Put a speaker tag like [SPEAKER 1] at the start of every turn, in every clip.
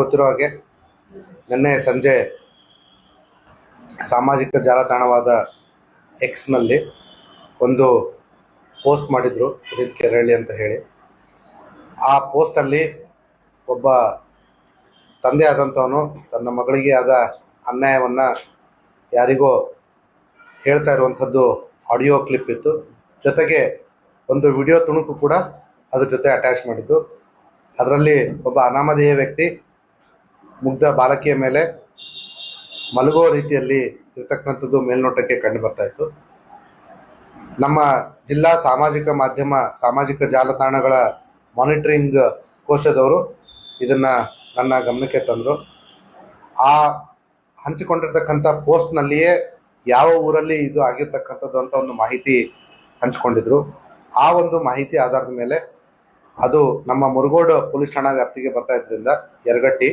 [SPEAKER 1] ಗೊತ್ತಿರೋ ಹಾಗೆ ನಿನ್ನೆ ಸಂಜೆ ಸಾಮಾಜಿಕ ಜಾಲತಾಣವಾದ ಎಕ್ಸ್ನಲ್ಲಿ ಒಂದು ಪೋಸ್ಟ್ ಮಾಡಿದರು ಪುನೀತ್ ಕೆರಳಿ ಅಂತ ಹೇಳಿ. ಆ ಪೋಸ್ಟಲ್ಲಿ ಒಬ್ಬ ತಂದೆ ಆದಂಥವನು ತನ್ನ ಮಗಳಿಗೆ ಆದ ಅನ್ಯಾಯವನ್ನು ಯಾರಿಗೋ ಹೇಳ್ತಾ ಇರುವಂಥದ್ದು ಆಡಿಯೋ ಕ್ಲಿಪ್ ಇತ್ತು. ಜೊತೆಗೆ ಒಂದು ವಿಡಿಯೋ ತುಣುಕು ಕೂಡ ಅದ್ರ ಜೊತೆ ಅಟ್ಯಾಚ್ ಮಾಡಿದ್ದು. ಅದರಲ್ಲಿ ಒಬ್ಬ ಅನಾಮಧೇಯ ವ್ಯಕ್ತಿ ಮುಗ್ಧ ಬಾಲಕಿಯ ಮೇಲೆ ಮಲಗೋ ರೀತಿಯಲ್ಲಿ ಇರತಕ್ಕಂಥದ್ದು ಮೇಲ್ನೋಟಕ್ಕೆ ಕಂಡು ಬರ್ತಾ ಇತ್ತು. ನಮ್ಮ ಜಿಲ್ಲಾ ಸಾಮಾಜಿಕ ಮಾಧ್ಯಮ, ಸಾಮಾಜಿಕ ಜಾಲತಾಣಗಳ ಮಾನಿಟರಿಂಗ್ ಕೋಶದವರು ಇದನ್ನು ನನ್ನ ಗಮನಕ್ಕೆ ತಂದರು. ಆ ಹಂಚಿಕೊಂಡಿರ್ತಕ್ಕಂಥ ಪೋಸ್ಟ್ನಲ್ಲಿಯೇ ಯಾವ ಊರಲ್ಲಿ ಇದು ಆಗಿರ್ತಕ್ಕಂಥದ್ದು ಅಂತ ಒಂದು ಮಾಹಿತಿ ಹಂಚಿಕೊಂಡಿದ್ರು. ಆ ಒಂದು ಮಾಹಿತಿ ಆಧಾರದ ಮೇಲೆ ಅದು ನಮ್ಮ ಮುರುಗೋಡು ಪೊಲೀಸ್ ಠಾಣಾ ವ್ಯಾಪ್ತಿಗೆ ಬರ್ತಾ ಇದ್ದರಿಂದ ಯರಗಟ್ಟಿ.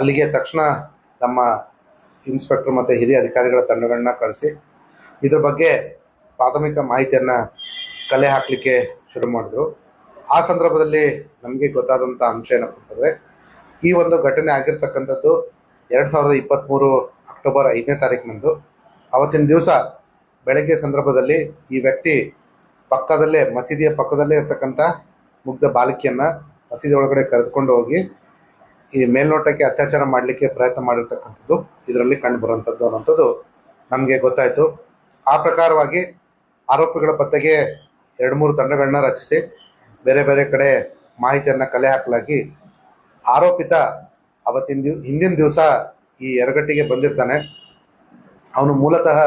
[SPEAKER 1] ಅಲ್ಲಿಗೆ ತಕ್ಷಣ ನಮ್ಮ ಇನ್ಸ್ಪೆಕ್ಟರ್ ಮತ್ತು ಹಿರಿಯ ಅಧಿಕಾರಿಗಳ ತಂಡಗಳನ್ನ ಕಳಿಸಿ ಇದ್ರ ಬಗ್ಗೆ ಪ್ರಾಥಮಿಕ ಮಾಹಿತಿಯನ್ನು ಕಲೆ ಹಾಕಲಿಕ್ಕೆ ಶುರು ಮಾಡಿದ್ರು. ಆ ಸಂದರ್ಭದಲ್ಲಿ ನಮಗೆ ಗೊತ್ತಾದಂಥ ಅಂಶ ಏನಪ್ಪ ಅಂತಂದರೆ ಈ ಒಂದು ಘಟನೆ ಆಗಿರ್ತಕ್ಕಂಥದ್ದು ಎರಡು ಸಾವಿರದ ಇಪ್ಪತ್ತ್ಮೂರು ಅಕ್ಟೋಬರ್ ಐದನೇ ತಾರೀಕಿನಂದು ಅವತ್ತಿನ ದಿವಸ ಬೆಳಗ್ಗೆ ಸಂದರ್ಭದಲ್ಲಿ ಈ ವ್ಯಕ್ತಿ ಪಕ್ಕದಲ್ಲೇ ಮಸೀದಿಯ ಪಕ್ಕದಲ್ಲೇ ಇರ್ತಕ್ಕಂಥ ಮುಗ್ಧ ಬಾಲಕಿಯನ್ನು ಮಸೀದಿ ಒಳಗಡೆ ಕರೆದುಕೊಂಡು ಹೋಗಿ ಈ ಮೇಲ್ನೋಟಕ್ಕೆ ಅತ್ಯಾಚಾರ ಮಾಡಲಿಕ್ಕೆ ಪ್ರಯತ್ನ ಮಾಡಿರ್ತಕ್ಕಂಥದ್ದು, ಇದರಲ್ಲಿ ಕಂಡು ಬರುವಂಥದ್ದು ಅನ್ನೋಂಥದ್ದು ನಮಗೆ ಗೊತ್ತಾಯಿತು. ಆ ಪ್ರಕಾರವಾಗಿ ಆರೋಪಿಗಳ ಪತ್ತೆಗೆ ಎರಡು ಮೂರು ತಂಡಗಳನ್ನ ರಚಿಸಿ, ಬೇರೆ ಬೇರೆ ಕಡೆ ಮಾಹಿತಿಯನ್ನು ಕಲೆ ಹಾಕಲಾಗಿ ಆರೋಪಿತ ಅವತ್ತಿನ ದಿವ್, ಹಿಂದಿನ ದಿವಸ ಈ ಎರಗಟ್ಟಿಗೆ ಬಂದಿರ್ತಾನೆ. ಅವನು ಮೂಲತಃ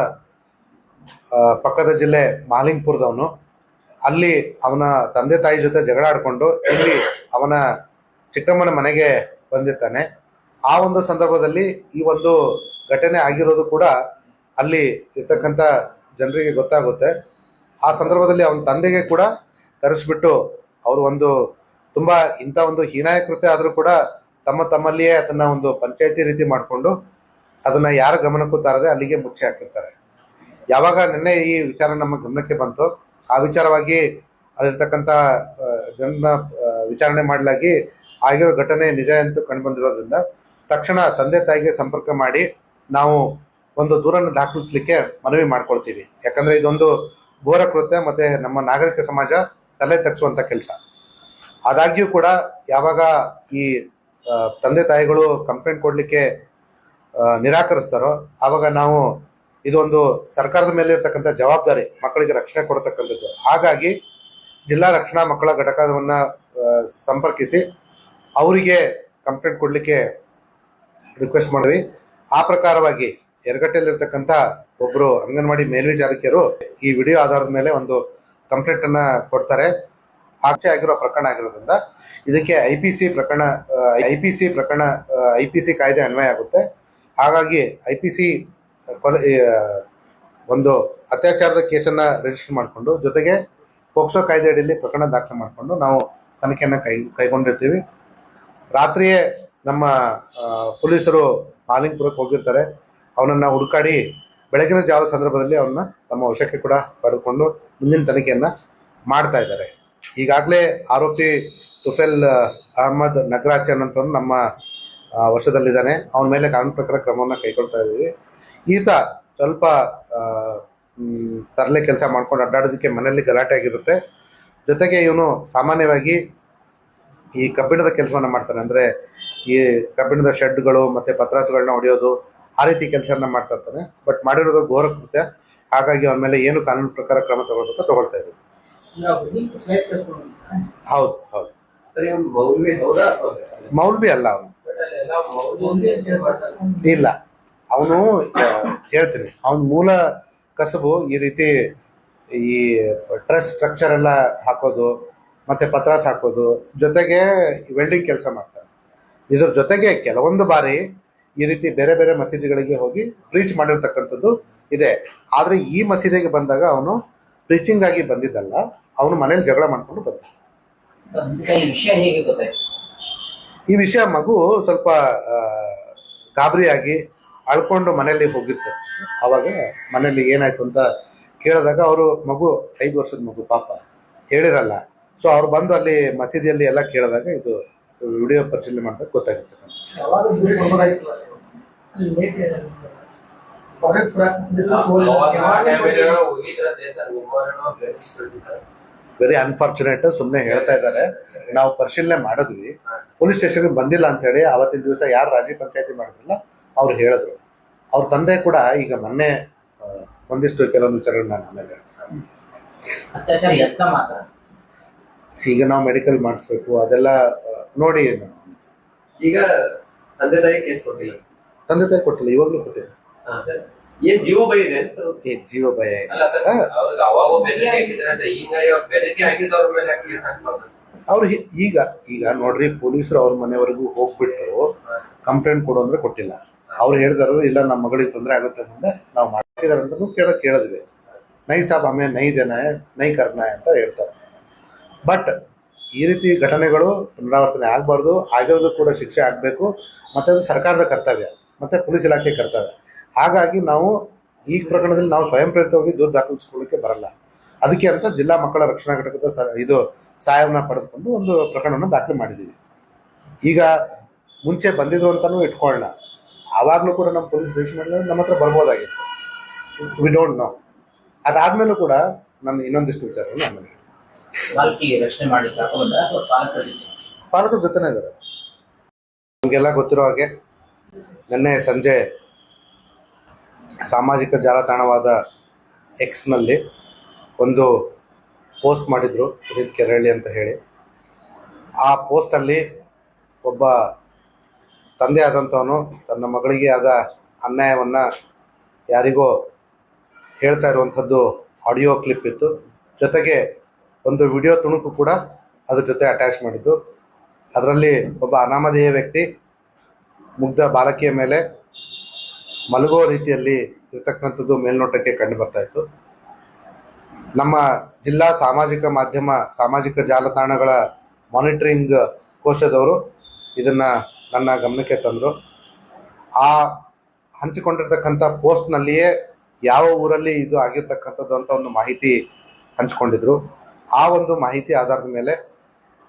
[SPEAKER 1] ಪಕ್ಕದ ಜಿಲ್ಲೆ ಮಾಲಿಂಗ್ಪುರದವನು. ಅಲ್ಲಿ ಅವನ ತಂದೆ ತಾಯಿ ಜೊತೆ ಜಗಳ ಆಡಿಕೊಂಡು, ಇಲ್ಲಿ ಅವನ ಚಿಕ್ಕಮ್ಮನ ಮನೆಗೆ ಬಂದಿರ್ತಾನೆ. ಆ ಒಂದು ಸಂದರ್ಭದಲ್ಲಿ ಈ ಒಂದು ಘಟನೆ ಆಗಿರೋದು ಕೂಡ ಅಲ್ಲಿ ಇರ್ತಕ್ಕಂಥ ಜನರಿಗೆ ಗೊತ್ತಾಗುತ್ತೆ. ಆ ಸಂದರ್ಭದಲ್ಲಿ ಅವನ ತಂದೆಗೆ ಕೂಡ ಕರೆಸ್ಬಿಟ್ಟು ಅವರು ಒಂದು ತುಂಬ ಇಂಥ ಒಂದು ಹೀನಾಯ ಕೃತ್ಯ ಆದರೂ ಕೂಡ ತಮ್ಮ ತಮ್ಮಲ್ಲಿಯೇ ಅದನ್ನು ಒಂದು ಪಂಚಾಯತಿ ರೀತಿ ಮಾಡಿಕೊಂಡು ಅದನ್ನು ಯಾರ ಗಮನಕ್ಕೂ ತಾರದೆ ಅಲ್ಲಿಗೆ ಮುಚ್ಚಿ ಹಾಕಿರ್ತಾರೆ. ಯಾವಾಗ ನಿನ್ನೆ ಈ ವಿಚಾರ ನಮ್ಮ ಗಮನಕ್ಕೆ ಬಂತು ಆ ವಿಚಾರವಾಗಿ ಅಲ್ಲಿರ್ತಕ್ಕಂಥ ಜನರನ್ನ ವಿಚಾರಣೆ ಮಾಡಲಾಗಿ ಆಗಿರೋ ಘಟನೆ ನಿಜ ಎಂದು ಕಂಡುಬಂದಿರೋದ್ರಿಂದ ತಕ್ಷಣ ತಂದೆ ತಾಯಿಗೆ ಸಂಪರ್ಕ ಮಾಡಿ ನಾವು ಒಂದು ದೂರನ್ನು ದಾಖಲಿಸಲಿಕ್ಕೆ ಮನವಿ ಮಾಡ್ಕೊಳ್ತೀವಿ. ಯಾಕಂದರೆ ಇದೊಂದು ಘೋರ ಕೃತ್ಯ ಮತ್ತು ನಮ್ಮ ನಾಗರಿಕ ಸಮಾಜ ತಲೆ ತಗ್ಸುವಂಥ ಕೆಲಸ. ಆದಾಗ್ಯೂ ಕೂಡ ಯಾವಾಗ ಈ ತಂದೆ ತಾಯಿಗಳು ಕಂಪ್ಲೇಂಟ್ ಕೊಡಲಿಕ್ಕೆ ನಿರಾಕರಿಸ್ತಾರೋ ಆವಾಗ ನಾವು ಇದೊಂದು ಸರ್ಕಾರದ ಮೇಲೆ ಇರ್ತಕ್ಕಂಥ ಜವಾಬ್ದಾರಿ, ಮಕ್ಕಳಿಗೆ ರಕ್ಷಣೆ ಕೊಡತಕ್ಕಂಥದ್ದು. ಹಾಗಾಗಿ ಜಿಲ್ಲಾ ರಕ್ಷಣಾ ಮಕ್ಕಳ ಘಟಕವನ್ನು ಸಂಪರ್ಕಿಸಿ ಅವರಿಗೆ ಕಂಪ್ಲೇಂಟ್ ಕೊಡಲಿಕ್ಕೆ ರಿಕ್ವೆಸ್ಟ್ ಮಾಡಿದ್ವಿ. ಆ ಪ್ರಕಾರವಾಗಿ ಎರಗಟ್ಟೆಯಲ್ಲಿರ್ತಕ್ಕಂಥ ಒಬ್ಬರು ಅಂಗನವಾಡಿ ಮೇಲ್ವಿಚಾರಕಿಯರು ಈ ವಿಡಿಯೋ ಆಧಾರದ ಮೇಲೆ ಒಂದು ಕಂಪ್ಲೇಂಟನ್ನು ಕೊಡ್ತಾರೆ. ಆಕ್ಷೆ ಆಗಿರೋ ಪ್ರಕರಣ ಆಗಿರೋದ್ರಿಂದ ಇದಕ್ಕೆ ಐ ಪಿ ಸಿ ಪ್ರಕರಣ ಐ ಪಿ ಸಿ ಪ್ರಕರಣ ಐ ಪಿ ಸಿ ಕಾಯ್ದೆ ಅನ್ವಯ ಆಗುತ್ತೆ. ಹಾಗಾಗಿ ಐ ಪಿ ಸಿ ಕೊಲೆ ಒಂದು ಅತ್ಯಾಚಾರದ ಕೇಸನ್ನು ರಿಜಿಸ್ಟರ್ ಮಾಡಿಕೊಂಡು, ಜೊತೆಗೆ ಪೋಕ್ಸೋ ಕಾಯ್ದೆ ಅಡಿಯಲ್ಲಿ ಪ್ರಕರಣ ದಾಖಲೆ ಮಾಡಿಕೊಂಡು ನಾವು ತನಿಖೆಯನ್ನು ಕೈ, ಕೈಗೊಂಡಿರ್ತೀವಿ. ರಾತ್ರಿಯೇ ನಮ್ಮ ಪೊಲೀಸರು ಮಾಲಿಂಗ್ಪುರಕ್ಕೆ ಹೋಗಿರ್ತಾರೆ. ಅವನನ್ನು ಹುಡುಕಾಡಿ ಬೆಳಗಿನ ಜಾವ ಸಂದರ್ಭದಲ್ಲಿ ಅವನ್ನ ತಮ್ಮ ವಶಕ್ಕೆ ಕೂಡ ಪಡೆದುಕೊಂಡು ಮುಂದಿನ ತನಿಖೆಯನ್ನು ಮಾಡ್ತಾ ಇದ್ದಾರೆ. ಈಗಾಗಲೇ ಆರೋಪಿ ತುಫೆಲ್ ಅಹಮದ್ ನಗರಾಚ್ ಅನ್ನೋಂಥವ್ನು ನಮ್ಮ ವಶದಲ್ಲಿದ್ದಾನೆ. ಅವನ ಮೇಲೆ ಕಾನೂನು ಪ್ರಕಾರ ಕ್ರಮವನ್ನು ಕೈಗೊಳ್ತಾ ಇದ್ದೀವಿ. ಈತ ಸ್ವಲ್ಪ ತರಲೆ ಕೆಲಸ ಮಾಡ್ಕೊಂಡು ಅಡ್ಡಾಡೋದಕ್ಕೆ ಮನೆಯಲ್ಲಿ ಗಲಾಟೆ ಆಗಿರುತ್ತೆ ಜೊತೆಗೆ ಇವನು ಸಾಮಾನ್ಯವಾಗಿ ಈ ಕಬ್ಬಿಣದ ಕೆಲಸವನ್ನು ಮಾಡ್ತಾನೆ ಅಂದರೆ ಈ ಕಬ್ಬಿಣದ ಶೆಡ್ಗಳು ಮತ್ತು ಪತ್ರಾಸುಗಳನ್ನ ಹೊಡೆಯೋದು ಆ ರೀತಿ ಕೆಲಸನ ಮಾಡ್ತಾ ಇರ್ತಾನೆ ಬಟ್ ಮಾಡಿರೋದು ಘೋರ ಕೃತ್ಯ. ಹಾಗಾಗಿ ಅವನ ಮೇಲೆ ಏನು ಕಾನೂನು ಪ್ರಕಾರ ಕ್ರಮ ತಗೊಳ್ಬೇಕು ತಗೊಳ್ತಾ ಇದ್ದೀವಿ ಹೌದು ಹೌದು. ಮೌಲ್ವಿ ಅಲ್ಲ ಅವನು. ಇಲ್ಲ. ಅವನು ಹೇಳ್ತೀನಿ. ಅವನ ಮೂಲ ಕಸಬು ಈ ರೀತಿ ಈ ಟ್ರಸ್ಟ್ ಸ್ಟ್ರಕ್ಚರ್ ಎಲ್ಲ ಹಾಕೋದು ಮತ್ತೆ ಪತ್ರಾಸ್ ಹಾಕೋದು ಜೊತೆಗೆ ವೆಲ್ಡಿಂಗ್ ಕೆಲಸ ಮಾಡ್ತಾರೆ. ಇದ್ರ ಜೊತೆಗೆ ಕೆಲವೊಂದು ಬಾರಿ ಈ ರೀತಿ ಬೇರೆ ಬೇರೆ ಮಸೀದಿಗಳಿಗೆ ಹೋಗಿ ಪ್ರೀಚ್ ಮಾಡಿರ್ತಕ್ಕಂಥದ್ದು ಇದೆ. ಆದರೆ ಈ ಮಸೀದಿಗೆ ಬಂದಾಗ ಅವನು ಪ್ರೀಚಿಂಗ್ ಆಗಿ ಬಂದಿದ್ದಲ್ಲ ಅವನು ಮನೇಲಿ ಜಗಳ ಮಾಡ್ಕೊಂಡು ಬಂದ.
[SPEAKER 2] ಈ ವಿಷಯ
[SPEAKER 1] ಮಗು ಸ್ವಲ್ಪ ಗಾಬರಿಯಾಗಿ ಅಳ್ಕೊಂಡು ಮನೆಯಲ್ಲಿ ಹೋಗಿತ್ತು. ಅವಾಗ ಮನೆಯಲ್ಲಿ ಏನಾಯ್ತು ಅಂತ ಕೇಳಿದಾಗ ಅವರು ಮಗು ಐದು ವರ್ಷದ ಮಗು ಪಾಪ ಹೇಳಿರಲ್ಲ ಸೊ ಅವ್ರು ಬಂದು ಅಲ್ಲಿ ಮಸೀದಿಯಲ್ಲಿ ಎಲ್ಲ ಕೇಳಿದಾಗ ಇದು ವಿಡಿಯೋ ಪರಿಶೀಲನೆ ಮಾಡಿದಾಗ ಗೊತ್ತಾಗುತ್ತೆ. ವೆರಿ ಅನ್ಫಾರ್ಚುನೇಟ್ ಸುಮ್ಮನೆ ಹೇಳ್ತಾ ಇದ್ದಾರೆ. ನಾವು ಪರಿಶೀಲನೆ ಮಾಡಿದ್ವಿ. ಪೊಲೀಸ್ ಸ್ಟೇಷನ್ಗೆ ಬಂದಿಲ್ಲ ಅಂತ ಹೇಳಿ ಅವತ್ತಿನ ದಿವಸ ಯಾರು ರಾಜಿ ಪಂಚಾಯತಿ ಮಾಡಿದ್ರಲ್ಲ ಅವ್ರು ಹೇಳಿದ್ರು. ಅವ್ರ ತಂದೆ ಕೂಡ ಈಗ ಮೊನ್ನೆ ಒಂದಿಷ್ಟು ಕೆಲವೊಂದು ವಿಚಾರಗಳು ನಾನು ಆಮೇಲೆ ಹೇಳ್ತೀನಿ.
[SPEAKER 2] ಅತ್ಯಾಚಾರ ಯತ್ನ ಮಾತ್ರ
[SPEAKER 1] ಈಗ ನಾವು ಮೆಡಿಕಲ್ ಮಾಡಿಸ್ಬೇಕು. ಅದೆಲ್ಲ ನೋಡಿ
[SPEAKER 3] ಈಗ ತಂದೆ ತಾಯಿ ಕೇಸ್ ಕೊಟ್ಟಿಲ್ಲ.
[SPEAKER 1] ತಂದೆ ತಾಯಿ ಕೊಟ್ಟಿಲ್ಲ ಇವಾಗಲೂ ಕೊಟ್ಟಿಲ್ಲ.
[SPEAKER 3] ಏನ್ ಜೀವ ಭಯ ಇದೆ
[SPEAKER 1] ಜೀವ ಭಯ ಅವ್ರು ಈಗ ಈಗ ನೋಡ್ರಿ ಪೊಲೀಸರು ಅವ್ರ ಮನೆವರೆಗೂ ಹೋಗ್ಬಿಟ್ಟು ಕಂಪ್ಲೇಂಟ್ ಕೊಡು ಅಂದ್ರೆ ಕೊಟ್ಟಿಲ್ಲ. ಅವ್ರು ಹೇಳ್ದಾರದು ಇಲ್ಲ ನಮ್ಮ ಮಗಳಿಗೆ ತೊಂದರೆ ಆಗುತ್ತೆ ಮುಂದೆ ನಾವು ಮಾಡ್ತಿದಾರೆ ಅಂತ ಕೇಳ ಕೇಳಿದ್ವಿ ನೈ ಸಾಬ್ ಆಮೇಲೆ ನೈ ದೇನಾಯ ನೈ ಕರ್ನ ಅಂತ ಹೇಳ್ತಾರೆ. ಬಟ್ ಈ ರೀತಿ ಘಟನೆಗಳು ಪುನರಾವರ್ತನೆ ಆಗಬಾರ್ದು. ಆಗಿರೋದು ಕೂಡ ಶಿಕ್ಷೆ ಆಗಬೇಕು. ಮತ್ತು ಅದು ಸರ್ಕಾರದ ಕರ್ತವ್ಯ. ಮತ್ತು ಪೊಲೀಸ್ ಇಲಾಖೆ ಕರ್ತವ್ಯ. ಹಾಗಾಗಿ ನಾವು ಈ ಪ್ರಕರಣದಲ್ಲಿ ನಾವು ಸ್ವಯಂ ಪ್ರೇರಿತವಾಗಿ ದೂರು ದಾಖಲಿಸ್ಕೊಳ್ಳೋಕ್ಕೆ ಬರಲ್ಲ. ಅದಕ್ಕೆ ಅಂತ ಜಿಲ್ಲಾ ಮಕ್ಕಳ ರಕ್ಷಣಾ ಘಟಕದ ಸ ಇದು ಸಹಾಯವನ್ನು ಪಡೆದುಕೊಂಡು ಒಂದು ಪ್ರಕರಣವನ್ನು ದಾಖಲೆ ಮಾಡಿದ್ದೀವಿ. ಈಗ ಮುಂಚೆ ಬಂದಿದ್ರು ಅಂತಲೂ ಇಟ್ಕೊಳ್ಳೋಣ. ಆವಾಗಲೂ ಕೂಡ ನಮ್ಮ ಪೊಲೀಸ್ ಸ್ಟೇಷನಲ್ಲಿ ನಮ್ಮ ಹತ್ರ ಬರ್ಬೋದಾಗಿತ್ತು. ವಿ ಡೋಂಟ್ ನೋ ಅದಾದಮೇಲೂ ಕೂಡ ನಾನು ಇನ್ನೊಂದಿಷ್ಟು ವಿಚಾರಗಳು ಆಮೇಲೆ
[SPEAKER 2] ಅಥವಾ ಪಾಲಕರ ಜೊತೆ
[SPEAKER 1] ಜೊತೆನೇ ನಮಗೆಲ್ಲ ಗೊತ್ತಿರೋ ಹಾಗೆ ನಿನ್ನೆ ಸಂಜೆ ಸಾಮಾಜಿಕ ಜಾಲತಾಣವಾದ ಎಕ್ಸ್ನಲ್ಲಿ ಒಂದು ಪೋಸ್ಟ್ ಮಾಡಿದರು ಪುನೀತ್ ಕೆರಳಿ ಅಂತ ಹೇಳಿ. ಆ ಪೋಸ್ಟಲ್ಲಿ ಒಬ್ಬ ತಂದೆ ಆದಂಥವನು ತನ್ನ ಮಗಳಿಗೆ ಆದ ಅನ್ಯಾಯವನ್ನು ಯಾರಿಗೋ ಹೇಳ್ತಾ ಇರುವಂಥದ್ದು ಆಡಿಯೋ ಕ್ಲಿಪ್ ಇತ್ತು. ಜೊತೆಗೆ ಒಂದು ವಿಡಿಯೋ ತುಣುಕು ಕೂಡ ಅದ್ರ ಜೊತೆ ಅಟ್ಯಾಚ್ ಮಾಡಿದ್ದು. ಅದರಲ್ಲಿ ಒಬ್ಬ ಅನಾಮಧೇಯ ವ್ಯಕ್ತಿ, ಮುಗ್ಧ ಬಾಲಕಿಯ ಮೇಲೆ ಮಲಗೋ ರೀತಿಯಲ್ಲಿ ಇರತಕ್ಕಂಥದ್ದು ಮೇಲ್ನೋಟಕ್ಕೆ ಕಂಡು ಬರ್ತಾ ಇತ್ತು. ನಮ್ಮ ಜಿಲ್ಲಾ ಸಾಮಾಜಿಕ ಮಾಧ್ಯಮ, ಸಾಮಾಜಿಕ ಜಾಲತಾಣಗಳ ಮಾನಿಟರಿಂಗ್ ಕೋಶದವರು ಇದನ್ನು ನನ್ನ ಗಮನಕ್ಕೆ ತಂದರು. ಆ ಹಂಚಿಕೊಂಡಿರ್ತಕ್ಕಂಥ ಪೋಸ್ಟ್ನಲ್ಲಿಯೇ ಯಾವ ಊರಲ್ಲಿ ಇದು ಆಗಿರ್ತಕ್ಕಂಥದ್ದು ಅಂತ ಒಂದು ಮಾಹಿತಿ ಹಂಚಿಕೊಂಡಿದ್ರು. ಆ ಒಂದು ಮಾಹಿತಿ ಆಧಾರದ ಮೇಲೆ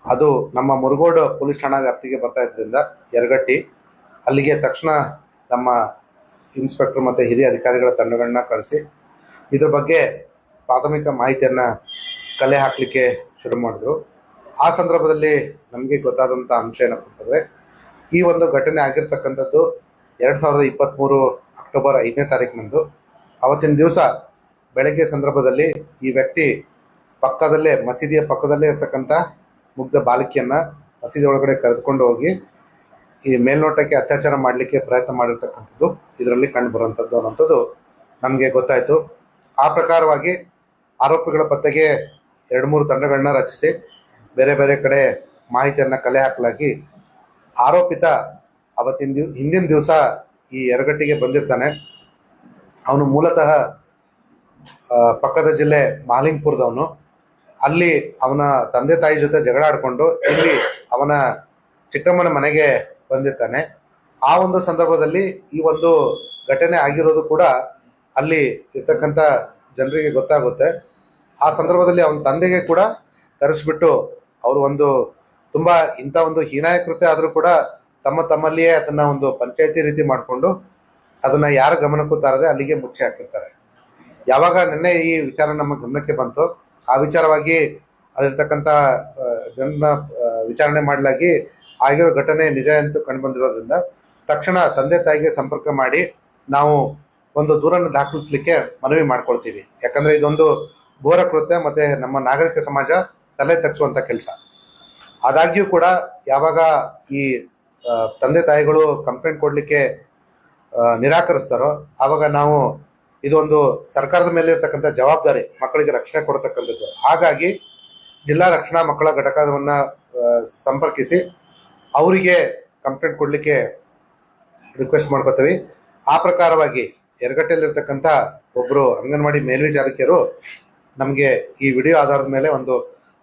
[SPEAKER 1] ಅದು ನಮ್ಮ ಮುರುಗೋಡು ಪೊಲೀಸ್ ಠಾಣಾ ವ್ಯಾಪ್ತಿಗೆ ಬರ್ತಾ ಇದ್ದರಿಂದ ಯರಗಟ್ಟಿ, ಅಲ್ಲಿಗೆ ತಕ್ಷಣ ನಮ್ಮ ಇನ್ಸ್ಪೆಕ್ಟರ್ ಮತ್ತು ಹಿರಿಯ ಅಧಿಕಾರಿಗಳ ತಂಡಗಳನ್ನ ಕಳಿಸಿ ಇದ್ರ ಬಗ್ಗೆ ಪ್ರಾಥಮಿಕ ಮಾಹಿತಿಯನ್ನು ಕಲೆ ಹಾಕಲಿಕ್ಕೆ ಶುರು ಮಾಡಿದ್ರು. ಆ ಸಂದರ್ಭದಲ್ಲಿ ನಮಗೆ ಗೊತ್ತಾದಂಥ ಅಂಶ ಏನಪ್ಪ ಅಂತಂದರೆ ಈ ಒಂದು ಘಟನೆ ಆಗಿರ್ತಕ್ಕಂಥದ್ದು ಎರಡು ಸಾವಿರದ ಇಪ್ಪತ್ತ್ಮೂರು ಅಕ್ಟೋಬರ್ ಐದನೇ ತಾರೀಕಿನಂದು ಅವತ್ತಿನ ದಿವಸ ಬೆಳಗ್ಗೆ ಸಂದರ್ಭದಲ್ಲಿ ಈ ವ್ಯಕ್ತಿ ಪಕ್ಕದಲ್ಲೇ, ಮಸೀದಿಯ ಪಕ್ಕದಲ್ಲೇ ಇರತಕ್ಕಂಥ ಮುಗ್ಧ ಬಾಲಕಿಯನ್ನು ಮಸೀದಿ ಒಳಗಡೆ ಕರೆದುಕೊಂಡು ಹೋಗಿ ಈ ಮೇಲ್ನೋಟಕ್ಕೆ ಅತ್ಯಾಚಾರ ಮಾಡಲಿಕ್ಕೆ ಪ್ರಯತ್ನ ಮಾಡಿರ್ತಕ್ಕಂಥದ್ದು. ಇದರಲ್ಲಿ ಕಂಡುಬರುವಂಥದ್ದು ಅನ್ನೋಂಥದ್ದು ನಮಗೆ ಗೊತ್ತಾಯಿತು. ಆ ಪ್ರಕಾರವಾಗಿ ಆರೋಪಿಗಳ ಪತ್ತೆಗೆ ಎರಡು ಮೂರು ತಂಡಗಳನ್ನ ರಚಿಸಿ ಬೇರೆ ಬೇರೆ ಕಡೆ ಮಾಹಿತಿಯನ್ನು ಕಲೆ ಹಾಕಲಾಗಿ ಆರೋಪಿತ ಅವತ್ತಿನ ದಿವ್, ಹಿಂದಿನ ದಿವಸ ಈ ಎರಗಟ್ಟಿಗೆ ಬಂದಿರ್ತಾನೆ. ಅವನು ಮೂಲತಃ ಪಕ್ಕದ ಜಿಲ್ಲೆ ಮಾಲಿಂಗ್ಪುರದವನು. ಅಲ್ಲಿ ಅವನ ತಂದೆ ತಾಯಿ ಜೊತೆ ಜಗಳ ಆಡಿಕೊಂಡು ಇಲ್ಲಿ ಅವನ ಚಿಕ್ಕಮ್ಮನ ಮನೆಗೆ ಬಂದಿರ್ತಾನೆ. ಆ ಒಂದು ಸಂದರ್ಭದಲ್ಲಿ ಈ ಒಂದು ಘಟನೆ ಆಗಿರೋದು ಕೂಡ ಅಲ್ಲಿ ಇರ್ತಕ್ಕಂಥ ಜನರಿಗೆ ಗೊತ್ತಾಗುತ್ತೆ. ಆ ಸಂದರ್ಭದಲ್ಲಿ ಅವನ ತಂದೆಗೆ ಕೂಡ ಕರೆಸ್ಬಿಟ್ಟು ಅವರು ಒಂದು ತುಂಬ ಇಂಥ ಒಂದು ಹೀನಾಯ ಕೃತ್ಯ ಆದರೂ ಕೂಡ ತಮ್ಮ ತಮ್ಮಲ್ಲಿಯೇ ಅದನ್ನ ಒಂದು ಪಂಚಾಯತಿ ರೀತಿ ಮಾಡಿಕೊಂಡು ಅದನ್ನ ಯಾರ ಗಮನಕ್ಕೂ ತಾರದೆ ಅಲ್ಲಿಗೆ ಮುಚ್ಚಿ ಹಾಕಿರ್ತಾರೆ. ಯಾವಾಗ ನಿನ್ನೆ ಈ ವಿಚಾರ ನಮ್ಮ ಗಮನಕ್ಕೆ ಬಂತು ಆ ವಿಚಾರವಾಗಿ ಅಲ್ಲಿರ್ತಕ್ಕಂಥ ಜನರ ವಿಚಾರಣೆ ಮಾಡಲಾಗಿ ಆಗಿರೋ ಘಟನೆ ನಿಜ ಎಂದು ಕಂಡುಬಂದಿರೋದ್ರಿಂದ ತಕ್ಷಣ ತಂದೆ ತಾಯಿಗೆ ಸಂಪರ್ಕ ಮಾಡಿ ನಾವು ಒಂದು ದೂರನ್ನು ದಾಖಲಿಸಲಿಕ್ಕೆ ಮನವಿ ಮಾಡ್ಕೊಳ್ತೀವಿ. ಯಾಕಂದ್ರೆ ಇದೊಂದು ಘೋರ ಕೃತ್ಯ ಮತ್ತೆ ನಮ್ಮ ನಾಗರಿಕ ಸಮಾಜ ತಲೆ ತಗ್ಸುವಂಥ ಕೆಲಸ. ಆದಾಗ್ಯೂ ಕೂಡ ಯಾವಾಗ ಈ ತಂದೆ ತಾಯಿಗಳು ಕಂಪ್ಲೇಂಟ್ ಕೊಡಲಿಕ್ಕೆ ನಿರಾಕರಿಸ್ತಾರೋ, ಆವಾಗ ನಾವು ಇದೊಂದು ಸರ್ಕಾರದ ಮೇಲೆ ಇರತಕ್ಕಂಥ ಜವಾಬ್ದಾರಿ ಮಕ್ಕಳಿಗೆ ರಕ್ಷಣೆ ಕೊಡತಕ್ಕಂಥದ್ದು. ಹಾಗಾಗಿ ಜಿಲ್ಲಾ ರಕ್ಷಣಾ ಮಕ್ಕಳ ಘಟಕವನ್ನು ಸಂಪರ್ಕಿಸಿ ಅವರಿಗೆ ಕಂಪ್ಲೇಂಟ್ ಕೊಡಲಿಕ್ಕೆ ರಿಕ್ವೆಸ್ಟ್ ಮಾಡ್ಕೋತೀವಿ. ಆ ಪ್ರಕಾರವಾಗಿ ಎರಗಟ್ಟೆಯಲ್ಲಿರ್ತಕ್ಕಂಥ ಒಬ್ಬರು ಅಂಗನವಾಡಿ ಮೇಲ್ವಿಚಾರಕಿಯರು ನಮಗೆ ಈ ವಿಡಿಯೋ ಆಧಾರದ ಮೇಲೆ ಒಂದು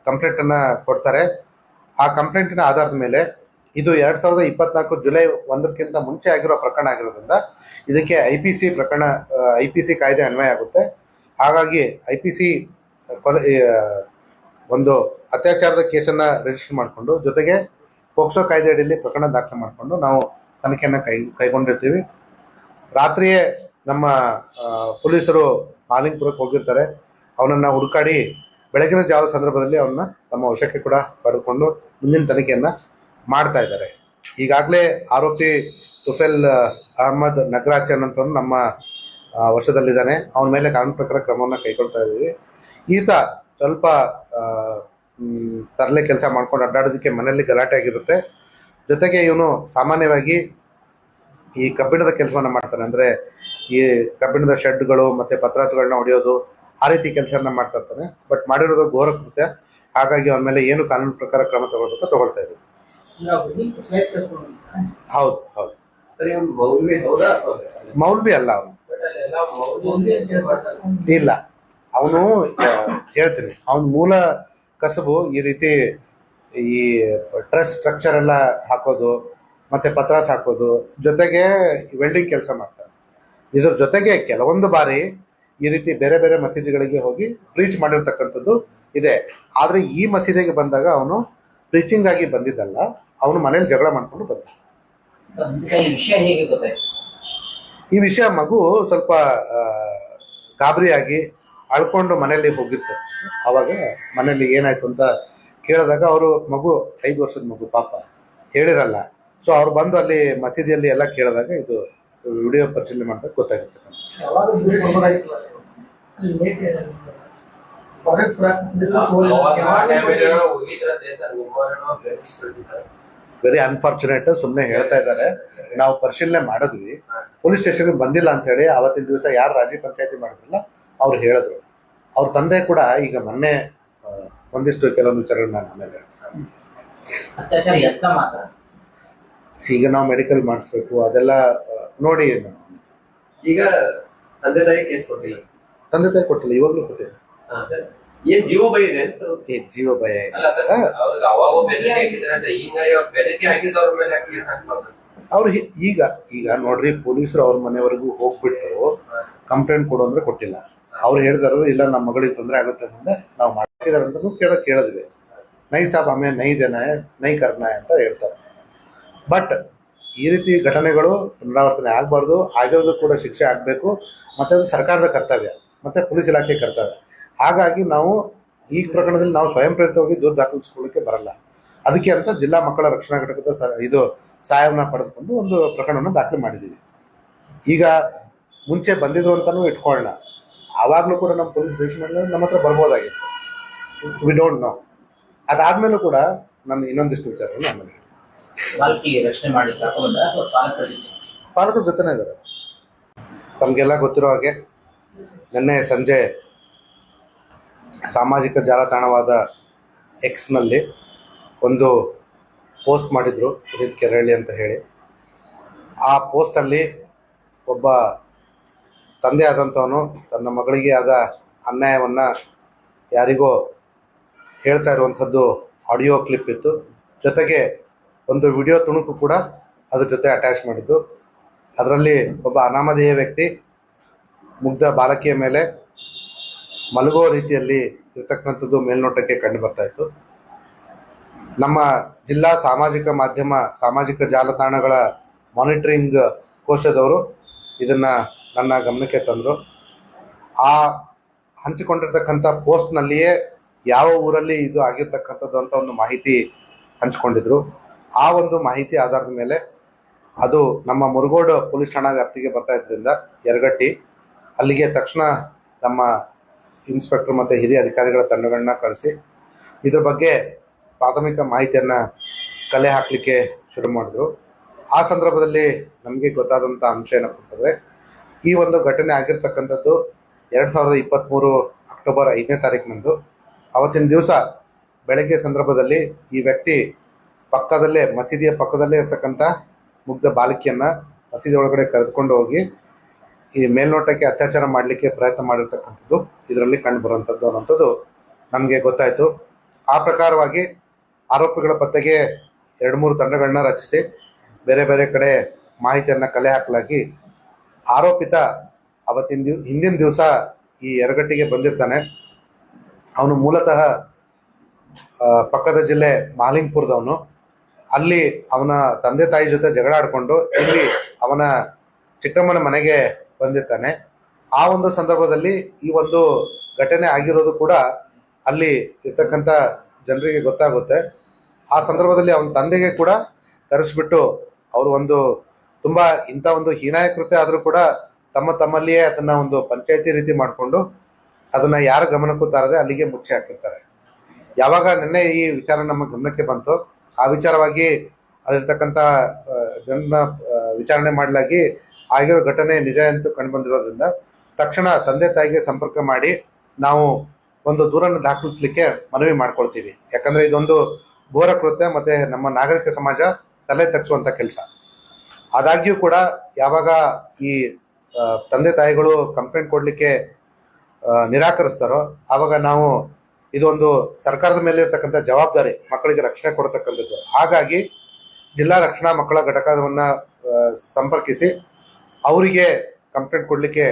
[SPEAKER 1] ಕಂಪ್ಲೇಂಟನ್ನು ಕೊಡ್ತಾರೆ. ಆ ಕಂಪ್ಲೇಂಟಿನ ಆಧಾರದ ಮೇಲೆ ಇದು ಎರಡು ಸಾವಿರದ ಇಪ್ಪತ್ನಾಲ್ಕು ಜುಲೈ ಒಂದಕ್ಕಿಂತ ಮುಂಚೆ ಆಗಿರೋ ಪ್ರಕರಣ ಆಗಿರೋದ್ರಿಂದ ಇದಕ್ಕೆ ಐ ಪಿ ಸಿ ಪ್ರಕರಣ ಐ ಪಿ ಸಿ ಕಾಯ್ದೆ ಅನ್ವಯ ಆಗುತ್ತೆ. ಹಾಗಾಗಿ ಐ ಪಿ ಸಿ ಕೊಲೆ ಒಂದು ಅತ್ಯಾಚಾರದ ಕೇಸನ್ನು ರಿಜಿಸ್ಟರ್ ಮಾಡಿಕೊಂಡು, ಜೊತೆಗೆ ಪೋಕ್ಸೋ ಕಾಯ್ದೆ ಅಡಿಯಲ್ಲಿ ಪ್ರಕರಣ ದಾಖಲೆ ಮಾಡಿಕೊಂಡು ನಾವು ತನಿಖೆಯನ್ನು ಕೈ, ಕೈಗೊಂಡಿರ್ತೀವಿ. ರಾತ್ರಿಯೇ ನಮ್ಮ ಪೊಲೀಸರು ಮಾಲಿಂಗ್ಪುರಕ್ಕೆ ಹೋಗಿರ್ತಾರೆ. ಅವನನ್ನು ಹುಡುಕಾಡಿ ಬೆಳಗಿನ ಜಾವ ಸಂದರ್ಭದಲ್ಲಿ ಅವನ್ನ ತಮ್ಮ ವಶಕ್ಕೆ ಕೂಡ ಪಡೆದುಕೊಂಡು ಮುಂದಿನ ತನಿಖೆಯನ್ನು ಮಾಡ್ತಾ ಇದ್ದಾರೆ. ಈಗಾಗಲೇ ಆರೋಪಿ ತುಫೆಲ್ ಅಹಮದ್ ನಗರಾಚನ್ ಅಂತ ನಮ್ಮ ವರ್ಷದಲ್ಲಿದ್ದಾನೆ. ವಶದಲ್ಲಿದ್ದಾನೆ ಅವನ ಮೇಲೆ ಕಾನೂನು ಪ್ರಕಾರ ಕ್ರಮವನ್ನು ಕೈಗೊಳ್ತಾ ಇದ್ದೀವಿ. ಈತ ಸ್ವಲ್ಪ ತರಲೆ ಕೆಲಸ ಮಾಡ್ಕೊಂಡು ಅಡ್ಡಾಡೋದಕ್ಕೆ ಮನೆಯಲ್ಲಿ ಗಲಾಟೆ ಆಗಿರುತ್ತೆ. ಜೊತೆಗೆ ಇವನು ಸಾಮಾನ್ಯವಾಗಿ ಈ ಕಬ್ಬಿಣದ ಕೆಲಸವನ್ನು ಮಾಡ್ತಾನೆ. ಅಂದರೆ ಈ ಕಬ್ಬಿಣದ ಶೆಡ್ಗಳು ಮತ್ತು ಪತ್ರಾಸುಗಳನ್ನ ಹೊಡೆಯೋದು ಆ ರೀತಿ ಕೆಲಸನ ಮಾಡ್ತಾ ಇರ್ತಾನೆ. ಬಟ್ ಮಾಡಿರೋದು ಘೋರ ಕೃತ್ಯ. ಹಾಗಾಗಿ ಅವನ ಮೇಲೆ ಏನು ಕಾನೂನು ಪ್ರಕಾರ ಕ್ರಮ ತಗೊಳ್ಬೇಕು ತಗೊಳ್ತಾ ಇದ್ದೀವಿ? ಹೌದು ಹೌದು.
[SPEAKER 3] ಮೌಲ್ವಿ
[SPEAKER 1] ಅಲ್ಲ ಅವನು. ಇಲ್ಲ. ಅವನು ಹೇಳ್ತೀನಿ. ಅವನ ಮೂಲ ಕಸಬು ಈ ರೀತಿ ಈ ಡ್ರೆಸ್ ಸ್ಟ್ರಕ್ಚರ್ ಎಲ್ಲ ಹಾಕೋದು ಮತ್ತೆ ಪತ್ರಾಸ್ ಹಾಕೋದು ಜೊತೆಗೆ ವೆಲ್ಡಿಂಗ್ ಕೆಲಸ ಮಾಡ್ತಾರೆ. ಇದ್ರ ಜೊತೆಗೆ ಕೆಲವೊಂದು ಬಾರಿ ಈ ರೀತಿ ಬೇರೆ ಬೇರೆ ಮಸೀದಿಗಳಿಗೆ ಹೋಗಿ ಪ್ರೀಚ್ ಮಾಡಿರ್ತಕ್ಕಂಥದ್ದು ಇದೆ. ಆದರೆ ಈ ಮಸೀದಿಗೆ ಬಂದಾಗ ಅವನು ಪ್ರೀಚಿಂಗ್ ಆಗಿ ಬಂದಿದ್ದಲ್ಲ ಅವನು ಮನೇಲಿ ಜಗಳ ಮಾಡ್ಕೊಂಡು ಬಂದ.
[SPEAKER 2] ವಿಷಯ ಹೇಗೆ ಗೊತ್ತಾಯ್ತು?
[SPEAKER 1] ಈ ವಿಷಯ ಮಗು ಸ್ವಲ್ಪ ಗಾಬರಿಯಾಗಿ ಅಳ್ಕೊಂಡು ಮನೆಯಲ್ಲಿ ಹೋಗಿತ್ತು. ಅವಾಗ ಮನೆಯಲ್ಲಿ ಏನಾಯ್ತು ಅಂತ ಕೇಳಿದಾಗ ಅವರು ಮಗು ಐದು ವರ್ಷದ ಮಗು ಪಾಪ ಹೇಳಿರಲ್ಲ. ಸೊ ಅವ್ರು ಬಂದು ಅಲ್ಲಿ ಮಸೀದಿಯಲ್ಲಿ ಎಲ್ಲ ಕೇಳಿದಾಗ ಇದು ವಿಡಿಯೋ ಪರಿಶೀಲನೆ ಮಾಡಿದಾಗ ಗೊತ್ತಾಗುತ್ತೆ. ನಮ್ಗೆ. ವೆರಿ ಅನ್ಫಾರ್ಚುನೇಟ್ ಸುಮ್ಮನೆ ಹೇಳ್ತಾ ಇದ್ದಾರೆ. ನಾವು ಪರಿಶೀಲನೆ ಮಾಡಿದ್ವಿ. ಪೊಲೀಸ್ ಸ್ಟೇಷನ್ಗೆ ಬಂದಿಲ್ಲ ಅಂತ ಹೇಳಿ ಅವತ್ತಿನ ದಿವಸ ಯಾರು ರಾಜಿ ಪಂಚಾಯತಿ ಮಾಡಿದ್ರಲ್ಲ ಅವ್ರು ಹೇಳಿದ್ರು. ಅವ್ರ ತಂದೆ ಕೂಡ ಈಗ ಮೊನ್ನೆ ಒಂದಿಷ್ಟು ಕೆಲವೊಂದು ವಿಚಾರಗಳನ್ನ ನಾನು ಆಮೇಲೆ ಹೇಳ್ತೀನಿ. ಈಗ ನಾವು ಮೆಡಿಕಲ್ ಮಾಡಿಸ್ಬೇಕು ಅದೆಲ್ಲ ನೋಡಿ
[SPEAKER 3] ಈಗ ತಂದೆ ತಾಯಿ ಕೇಸ್ ಕೊಟ್ಟಿಲ್ಲ.
[SPEAKER 1] ತಂದೆ ತಾಯಿ ಕೊಟ್ಟಿಲ್ಲ ಇವಾಗಲೂ ಕೊಟ್ಟಿಲ್ಲ.
[SPEAKER 3] ಏನ್ ಜೀವ ಬೈ ಇದೆ ಸರ್
[SPEAKER 1] ಏ ಜೀವ ಭಯ ಇದೆ. ಅವ್ರು ಈಗ ಈಗ ನೋಡ್ರಿ ಪೊಲೀಸರು ಅವ್ರ ಮನೆವರೆಗೂ ಹೋಗ್ಬಿಟ್ಟು ಕಂಪ್ಲೇಂಟ್ ಕೊಡು ಅಂದ್ರೆ ಕೊಟ್ಟಿಲ್ಲ. ಅವ್ರು ಹೇಳ್ದಾರದು ಇಲ್ಲ ನಮ್ಮ ಮಗಳಿಗೆ ತೊಂದರೆ ಆಗುತ್ತೆ ಮುಂದೆ ನಾವು ಮಾಡ್ತಿದಾರೆ ಅಂತ ಕೇಳ ಕೇಳಿದ್ವಿ. ನೈ ಸಾಬ್ ಆಮೇಲೆ ನೈ ದೇನ ನೈ ಕರ್ನ ಅಂತ ಹೇಳ್ತಾರೆ. ಬಟ್ ಈ ರೀತಿ ಘಟನೆಗಳು ಪುನರಾವರ್ತನೆ ಆಗಬಾರ್ದು ಆಗಿರೋದು ಕೂಡ ಶಿಕ್ಷೆ ಆಗಬೇಕು. ಮತ್ತು ಅದು ಸರ್ಕಾರದ ಕರ್ತವ್ಯ. ಮತ್ತು ಪೊಲೀಸ್ ಇಲಾಖೆ ಕರ್ತವ್ಯ. ಹಾಗಾಗಿ ನಾವು ಈ ಪ್ರಕರಣದಲ್ಲಿ ನಾವು ಸ್ವಯಂ ಪ್ರೇರಿತವಾಗಿ ದೂರು ದಾಖಲಿಸಿಕೊಳ್ಳಕ್ಕೆ ಬರಲ್ಲ. ಅದಕ್ಕೆ ಅಂತ ಜಿಲ್ಲಾ ಮಕ್ಕಳ ರಕ್ಷಣಾ ಘಟಕದ ಸ ಇದು ಸಹಾಯವನ್ನು ಪಡೆದುಕೊಂಡು ಒಂದು ಪ್ರಕರಣವನ್ನು ದಾಖಲೆ ಮಾಡಿದ್ದೀವಿ. ಈಗ ಮುಂಚೆ ಬಂದಿದ್ರು ಅಂತಲೂ ಇಟ್ಕೊಳ್ಳೋಣ. ಆವಾಗಲೂ ಕೂಡ ನಮ್ಮ ಪೊಲೀಸ್ ಸ್ಟೇಷನಲ್ಲಿ ನಮ್ಮ ಹತ್ರ ಬರ್ಬೋದಾಗಿತ್ತು. ವಿ ಡೋಂಟ್ ನೋ ಅದಾದಮೇಲೂ ಕೂಡ ನಾನು ಇನ್ನೊಂದಿಷ್ಟು ವಿಚಾರವನ್ನು ಆಮೇಲೆ ಪಾಲಕರ ಜೊತೆನೇ ಇದ್ದಾರೆ. ತಮಗೆಲ್ಲ ಗೊತ್ತಿರೋ ಹಾಗೆ ನಿನ್ನೆ ಸಂಜೆ ಸಾಮಾಜಿಕ ಜಾಲತಾಣವಾದ ಎಕ್ಸ್ನಲ್ಲಿ ಒಂದು ಪೋಸ್ಟ್ ಮಾಡಿದರು ಪುನೀತ್ ಕೆರಳಿ ಅಂತ ಹೇಳಿ. ಆ ಪೋಸ್ಟಲ್ಲಿ ಒಬ್ಬ ತಂದೆ ಆದಂಥವನು ತನ್ನ ಮಗಳಿಗೆ ಆದ ಅನ್ಯಾಯವನ್ನು ಯಾರಿಗೋ ಹೇಳ್ತಾ ಇರುವಂಥದ್ದು ಆಡಿಯೋ ಕ್ಲಿಪ್ ಇತ್ತು. ಜೊತೆಗೆ ಒಂದು ವಿಡಿಯೋ ತುಣುಕು ಕೂಡ ಅದ್ರ ಜೊತೆ ಅಟ್ಯಾಚ್ ಮಾಡಿದ್ದು. ಅದರಲ್ಲಿ ಒಬ್ಬ ಅನಾಮಧೇಯ ವ್ಯಕ್ತಿ, ಮುಗ್ಧ ಬಾಲಕಿಯ ಮೇಲೆ ಮಲಗೋ ರೀತಿಯಲ್ಲಿ ಇರತಕ್ಕಂಥದ್ದು ಮೇಲ್ನೋಟಕ್ಕೆ ಕಂಡು ಬರ್ತಾ ಇತ್ತು. ನಮ್ಮ ಜಿಲ್ಲಾ ಸಾಮಾಜಿಕ ಮಾಧ್ಯಮ, ಸಾಮಾಜಿಕ ಜಾಲತಾಣಗಳ ಮಾನಿಟರಿಂಗ್ ಕೋಶದವರು ಇದನ್ನು ನನ್ನ ಗಮನಕ್ಕೆ ತಂದರು. ಆ ಹಂಚಿಕೊಂಡಿರ್ತಕ್ಕಂಥ ಪೋಸ್ಟ್ನಲ್ಲಿಯೇ ಯಾವ ಊರಲ್ಲಿ ಇದು ಆಗಿರ್ತಕ್ಕಂಥದ್ದು ಅಂತ ಒಂದು ಮಾಹಿತಿ ಹಂಚಿಕೊಂಡಿದ್ರು. ಆ ಒಂದು ಮಾಹಿತಿ ಆಧಾರದ ಮೇಲೆ ಅದು ನಮ್ಮ ಮುರುಗೋಡು ಪೊಲೀಸ್ ಠಾಣಾ ವ್ಯಾಪ್ತಿಗೆ ಬರ್ತಾ ಇದ್ದರಿಂದ ಯರಗಟ್ಟಿ. ಅಲ್ಲಿಗೆ ತಕ್ಷಣ ನಮ್ಮ ಇನ್ಸ್ಪೆಕ್ಟರ್ ಮತ್ತು ಹಿರಿಯ ಅಧಿಕಾರಿಗಳ ತಂಡಗಳನ್ನ ಕಳಿಸಿ ಇದ್ರ ಬಗ್ಗೆ ಪ್ರಾಥಮಿಕ ಮಾಹಿತಿಯನ್ನು ಕಲೆ ಹಾಕಲಿಕ್ಕೆ ಶುರು ಮಾಡಿದ್ರು. ಆ ಸಂದರ್ಭದಲ್ಲಿ ನಮಗೆ ಗೊತ್ತಾದಂಥ ಅಂಶ ಏನಪ್ಪ ಅಂತಂದರೆ ಈ ಒಂದು ಘಟನೆ ಆಗಿರ್ತಕ್ಕಂಥದ್ದು ಎರಡು ಸಾವಿರದ ಇಪ್ಪತ್ತ್ಮೂರು ಅಕ್ಟೋಬರ್ ಐದನೇ ತಾರೀಕಿನಂದು ಅವತ್ತಿನ ದಿವಸ ಬೆಳಗ್ಗೆ ಸಂದರ್ಭದಲ್ಲಿ ಈ ವ್ಯಕ್ತಿ ಪಕ್ಕದಲ್ಲೇ ಮಸೀದಿಯ ಪಕ್ಕದಲ್ಲೇ ಇರ್ತಕ್ಕಂಥ ಮುಗ್ಧ ಬಾಲಕಿಯನ್ನು ಮಸೀದಿ ಒಳಗಡೆ ಕರೆದುಕೊಂಡು ಹೋಗಿ ಈ ಮೇಲ್ನೋಟಕ್ಕೆ ಅತ್ಯಾಚಾರ ಮಾಡಲಿಕ್ಕೆ ಪ್ರಯತ್ನ ಮಾಡಿರ್ತಕ್ಕಂಥದ್ದು, ಇದರಲ್ಲಿ ಕಂಡು ಬರುವಂಥದ್ದು ಅನ್ನೋಂಥದ್ದು ನಮಗೆ ಗೊತ್ತಾಯಿತು. ಆ ಪ್ರಕಾರವಾಗಿ ಆರೋಪಿಗಳ ಪತ್ತೆಗೆ ಎರಡು ಮೂರು ತಂಡಗಳನ್ನ ರಚಿಸಿ, ಬೇರೆ ಬೇರೆ ಕಡೆ ಮಾಹಿತಿಯನ್ನು ಕಲೆ ಹಾಕಲಾಗಿ ಆರೋಪಿತ ಅವತ್ತಿನ ದಿವ್, ಹಿಂದಿನ ದಿವಸ ಈ ಎರಗಟ್ಟಿಗೆ ಬಂದಿರ್ತಾನೆ. ಅವನು ಮೂಲತಃ ಪಕ್ಕದ ಜಿಲ್ಲೆ ಮಾಲಿಂಗ್ಪುರದವನು. ಅಲ್ಲಿ ಅವನ ತಂದೆ ತಾಯಿ ಜೊತೆ ಜಗಳ ಆಡಿಕೊಂಡು, ಇಲ್ಲಿ ಅವನ ಚಿಕ್ಕಮ್ಮನ ಮನೆಗೆ ಬಂದಿರ್ತಾನೆ. ಆ ಒಂದು ಸಂದರ್ಭದಲ್ಲಿ ಈ ಒಂದು ಘಟನೆ ಆಗಿರೋದು ಕೂಡ ಅಲ್ಲಿ ಇರ್ತಕ್ಕಂಥ ಜನರಿಗೆ ಗೊತ್ತಾಗುತ್ತೆ. ಆ ಸಂದರ್ಭದಲ್ಲಿ ಅವನ ತಂದೆಗೆ ಕೂಡ ಕರೆಸ್ಬಿಟ್ಟು ಅವರು ಒಂದು ತುಂಬ ಇಂಥ ಒಂದು ಹೀನಾಯ ಕೃತ್ಯ ಆದರೂ ಕೂಡ ತಮ್ಮ ತಮ್ಮಲ್ಲಿಯೇ ಅದನ್ನು ಒಂದು ಪಂಚಾಯತಿ ರೀತಿ ಮಾಡಿಕೊಂಡು ಅದನ್ನು ಯಾರು ಗಮನಕ್ಕೂ ತಾರದೆ ಅಲ್ಲಿಗೆ ಮುಚ್ಚಿ ಹಾಕಿರ್ತಾರೆ. ಯಾವಾಗ ನಿನ್ನೆ ಈ ವಿಚಾರ ನಮ್ಮ ಗಮನಕ್ಕೆ ಬಂತು ಆ ವಿಚಾರವಾಗಿ ಅಲ್ಲಿರ್ತಕ್ಕಂಥ ಜನರನ್ನ ವಿಚಾರಣೆ ಮಾಡಲಾಗಿ ಆಗಿರೋ ಘಟನೆ ನಿಜ ಎಂದು ಕಂಡುಬಂದಿರೋದ್ರಿಂದ ತಕ್ಷಣ ತಂದೆ ತಾಯಿಗೆ ಸಂಪರ್ಕ ಮಾಡಿ ನಾವು ಒಂದು ದೂರನ್ನು ದಾಖಲಿಸಲಿಕ್ಕೆ ಮನವಿ ಮಾಡ್ಕೊಳ್ತೀವಿ. ಯಾಕಂದ್ರೆ ಇದೊಂದು ಘೋರ ಕೃತ್ಯ ಮತ್ತೆ ನಮ್ಮ ನಾಗರಿಕ ಸಮಾಜ ತಲೆ ತಗ್ಸುವಂಥ ಕೆಲಸ. ಆದಾಗ್ಯೂ ಕೂಡ ಯಾವಾಗ ಈ ತಂದೆ ತಾಯಿಗಳು ಕಂಪ್ಲೇಂಟ್ ಕೊಡಲಿಕ್ಕೆ ನಿರಾಕರಿಸ್ತಾರೋ ಆವಾಗ ನಾವು ಇದೊಂದು ಸರ್ಕಾರದ ಮೇಲೆ ಇರ್ತಕ್ಕಂಥ ಜವಾಬ್ದಾರಿ ಮಕ್ಕಳಿಗೆ ರಕ್ಷಣೆ ಕೊಡತಕ್ಕಂಥದ್ದು. ಹಾಗಾಗಿ ಜಿಲ್ಲಾ ರಕ್ಷಣಾ ಮಕ್ಕಳ ಘಟಕವನ್ನು ಸಂಪರ್ಕಿಸಿ ಅವರಿಗೆ ಕಂಪ್ಲೇಂಟ್ ಕೊಡಲಿಕ್ಕೆ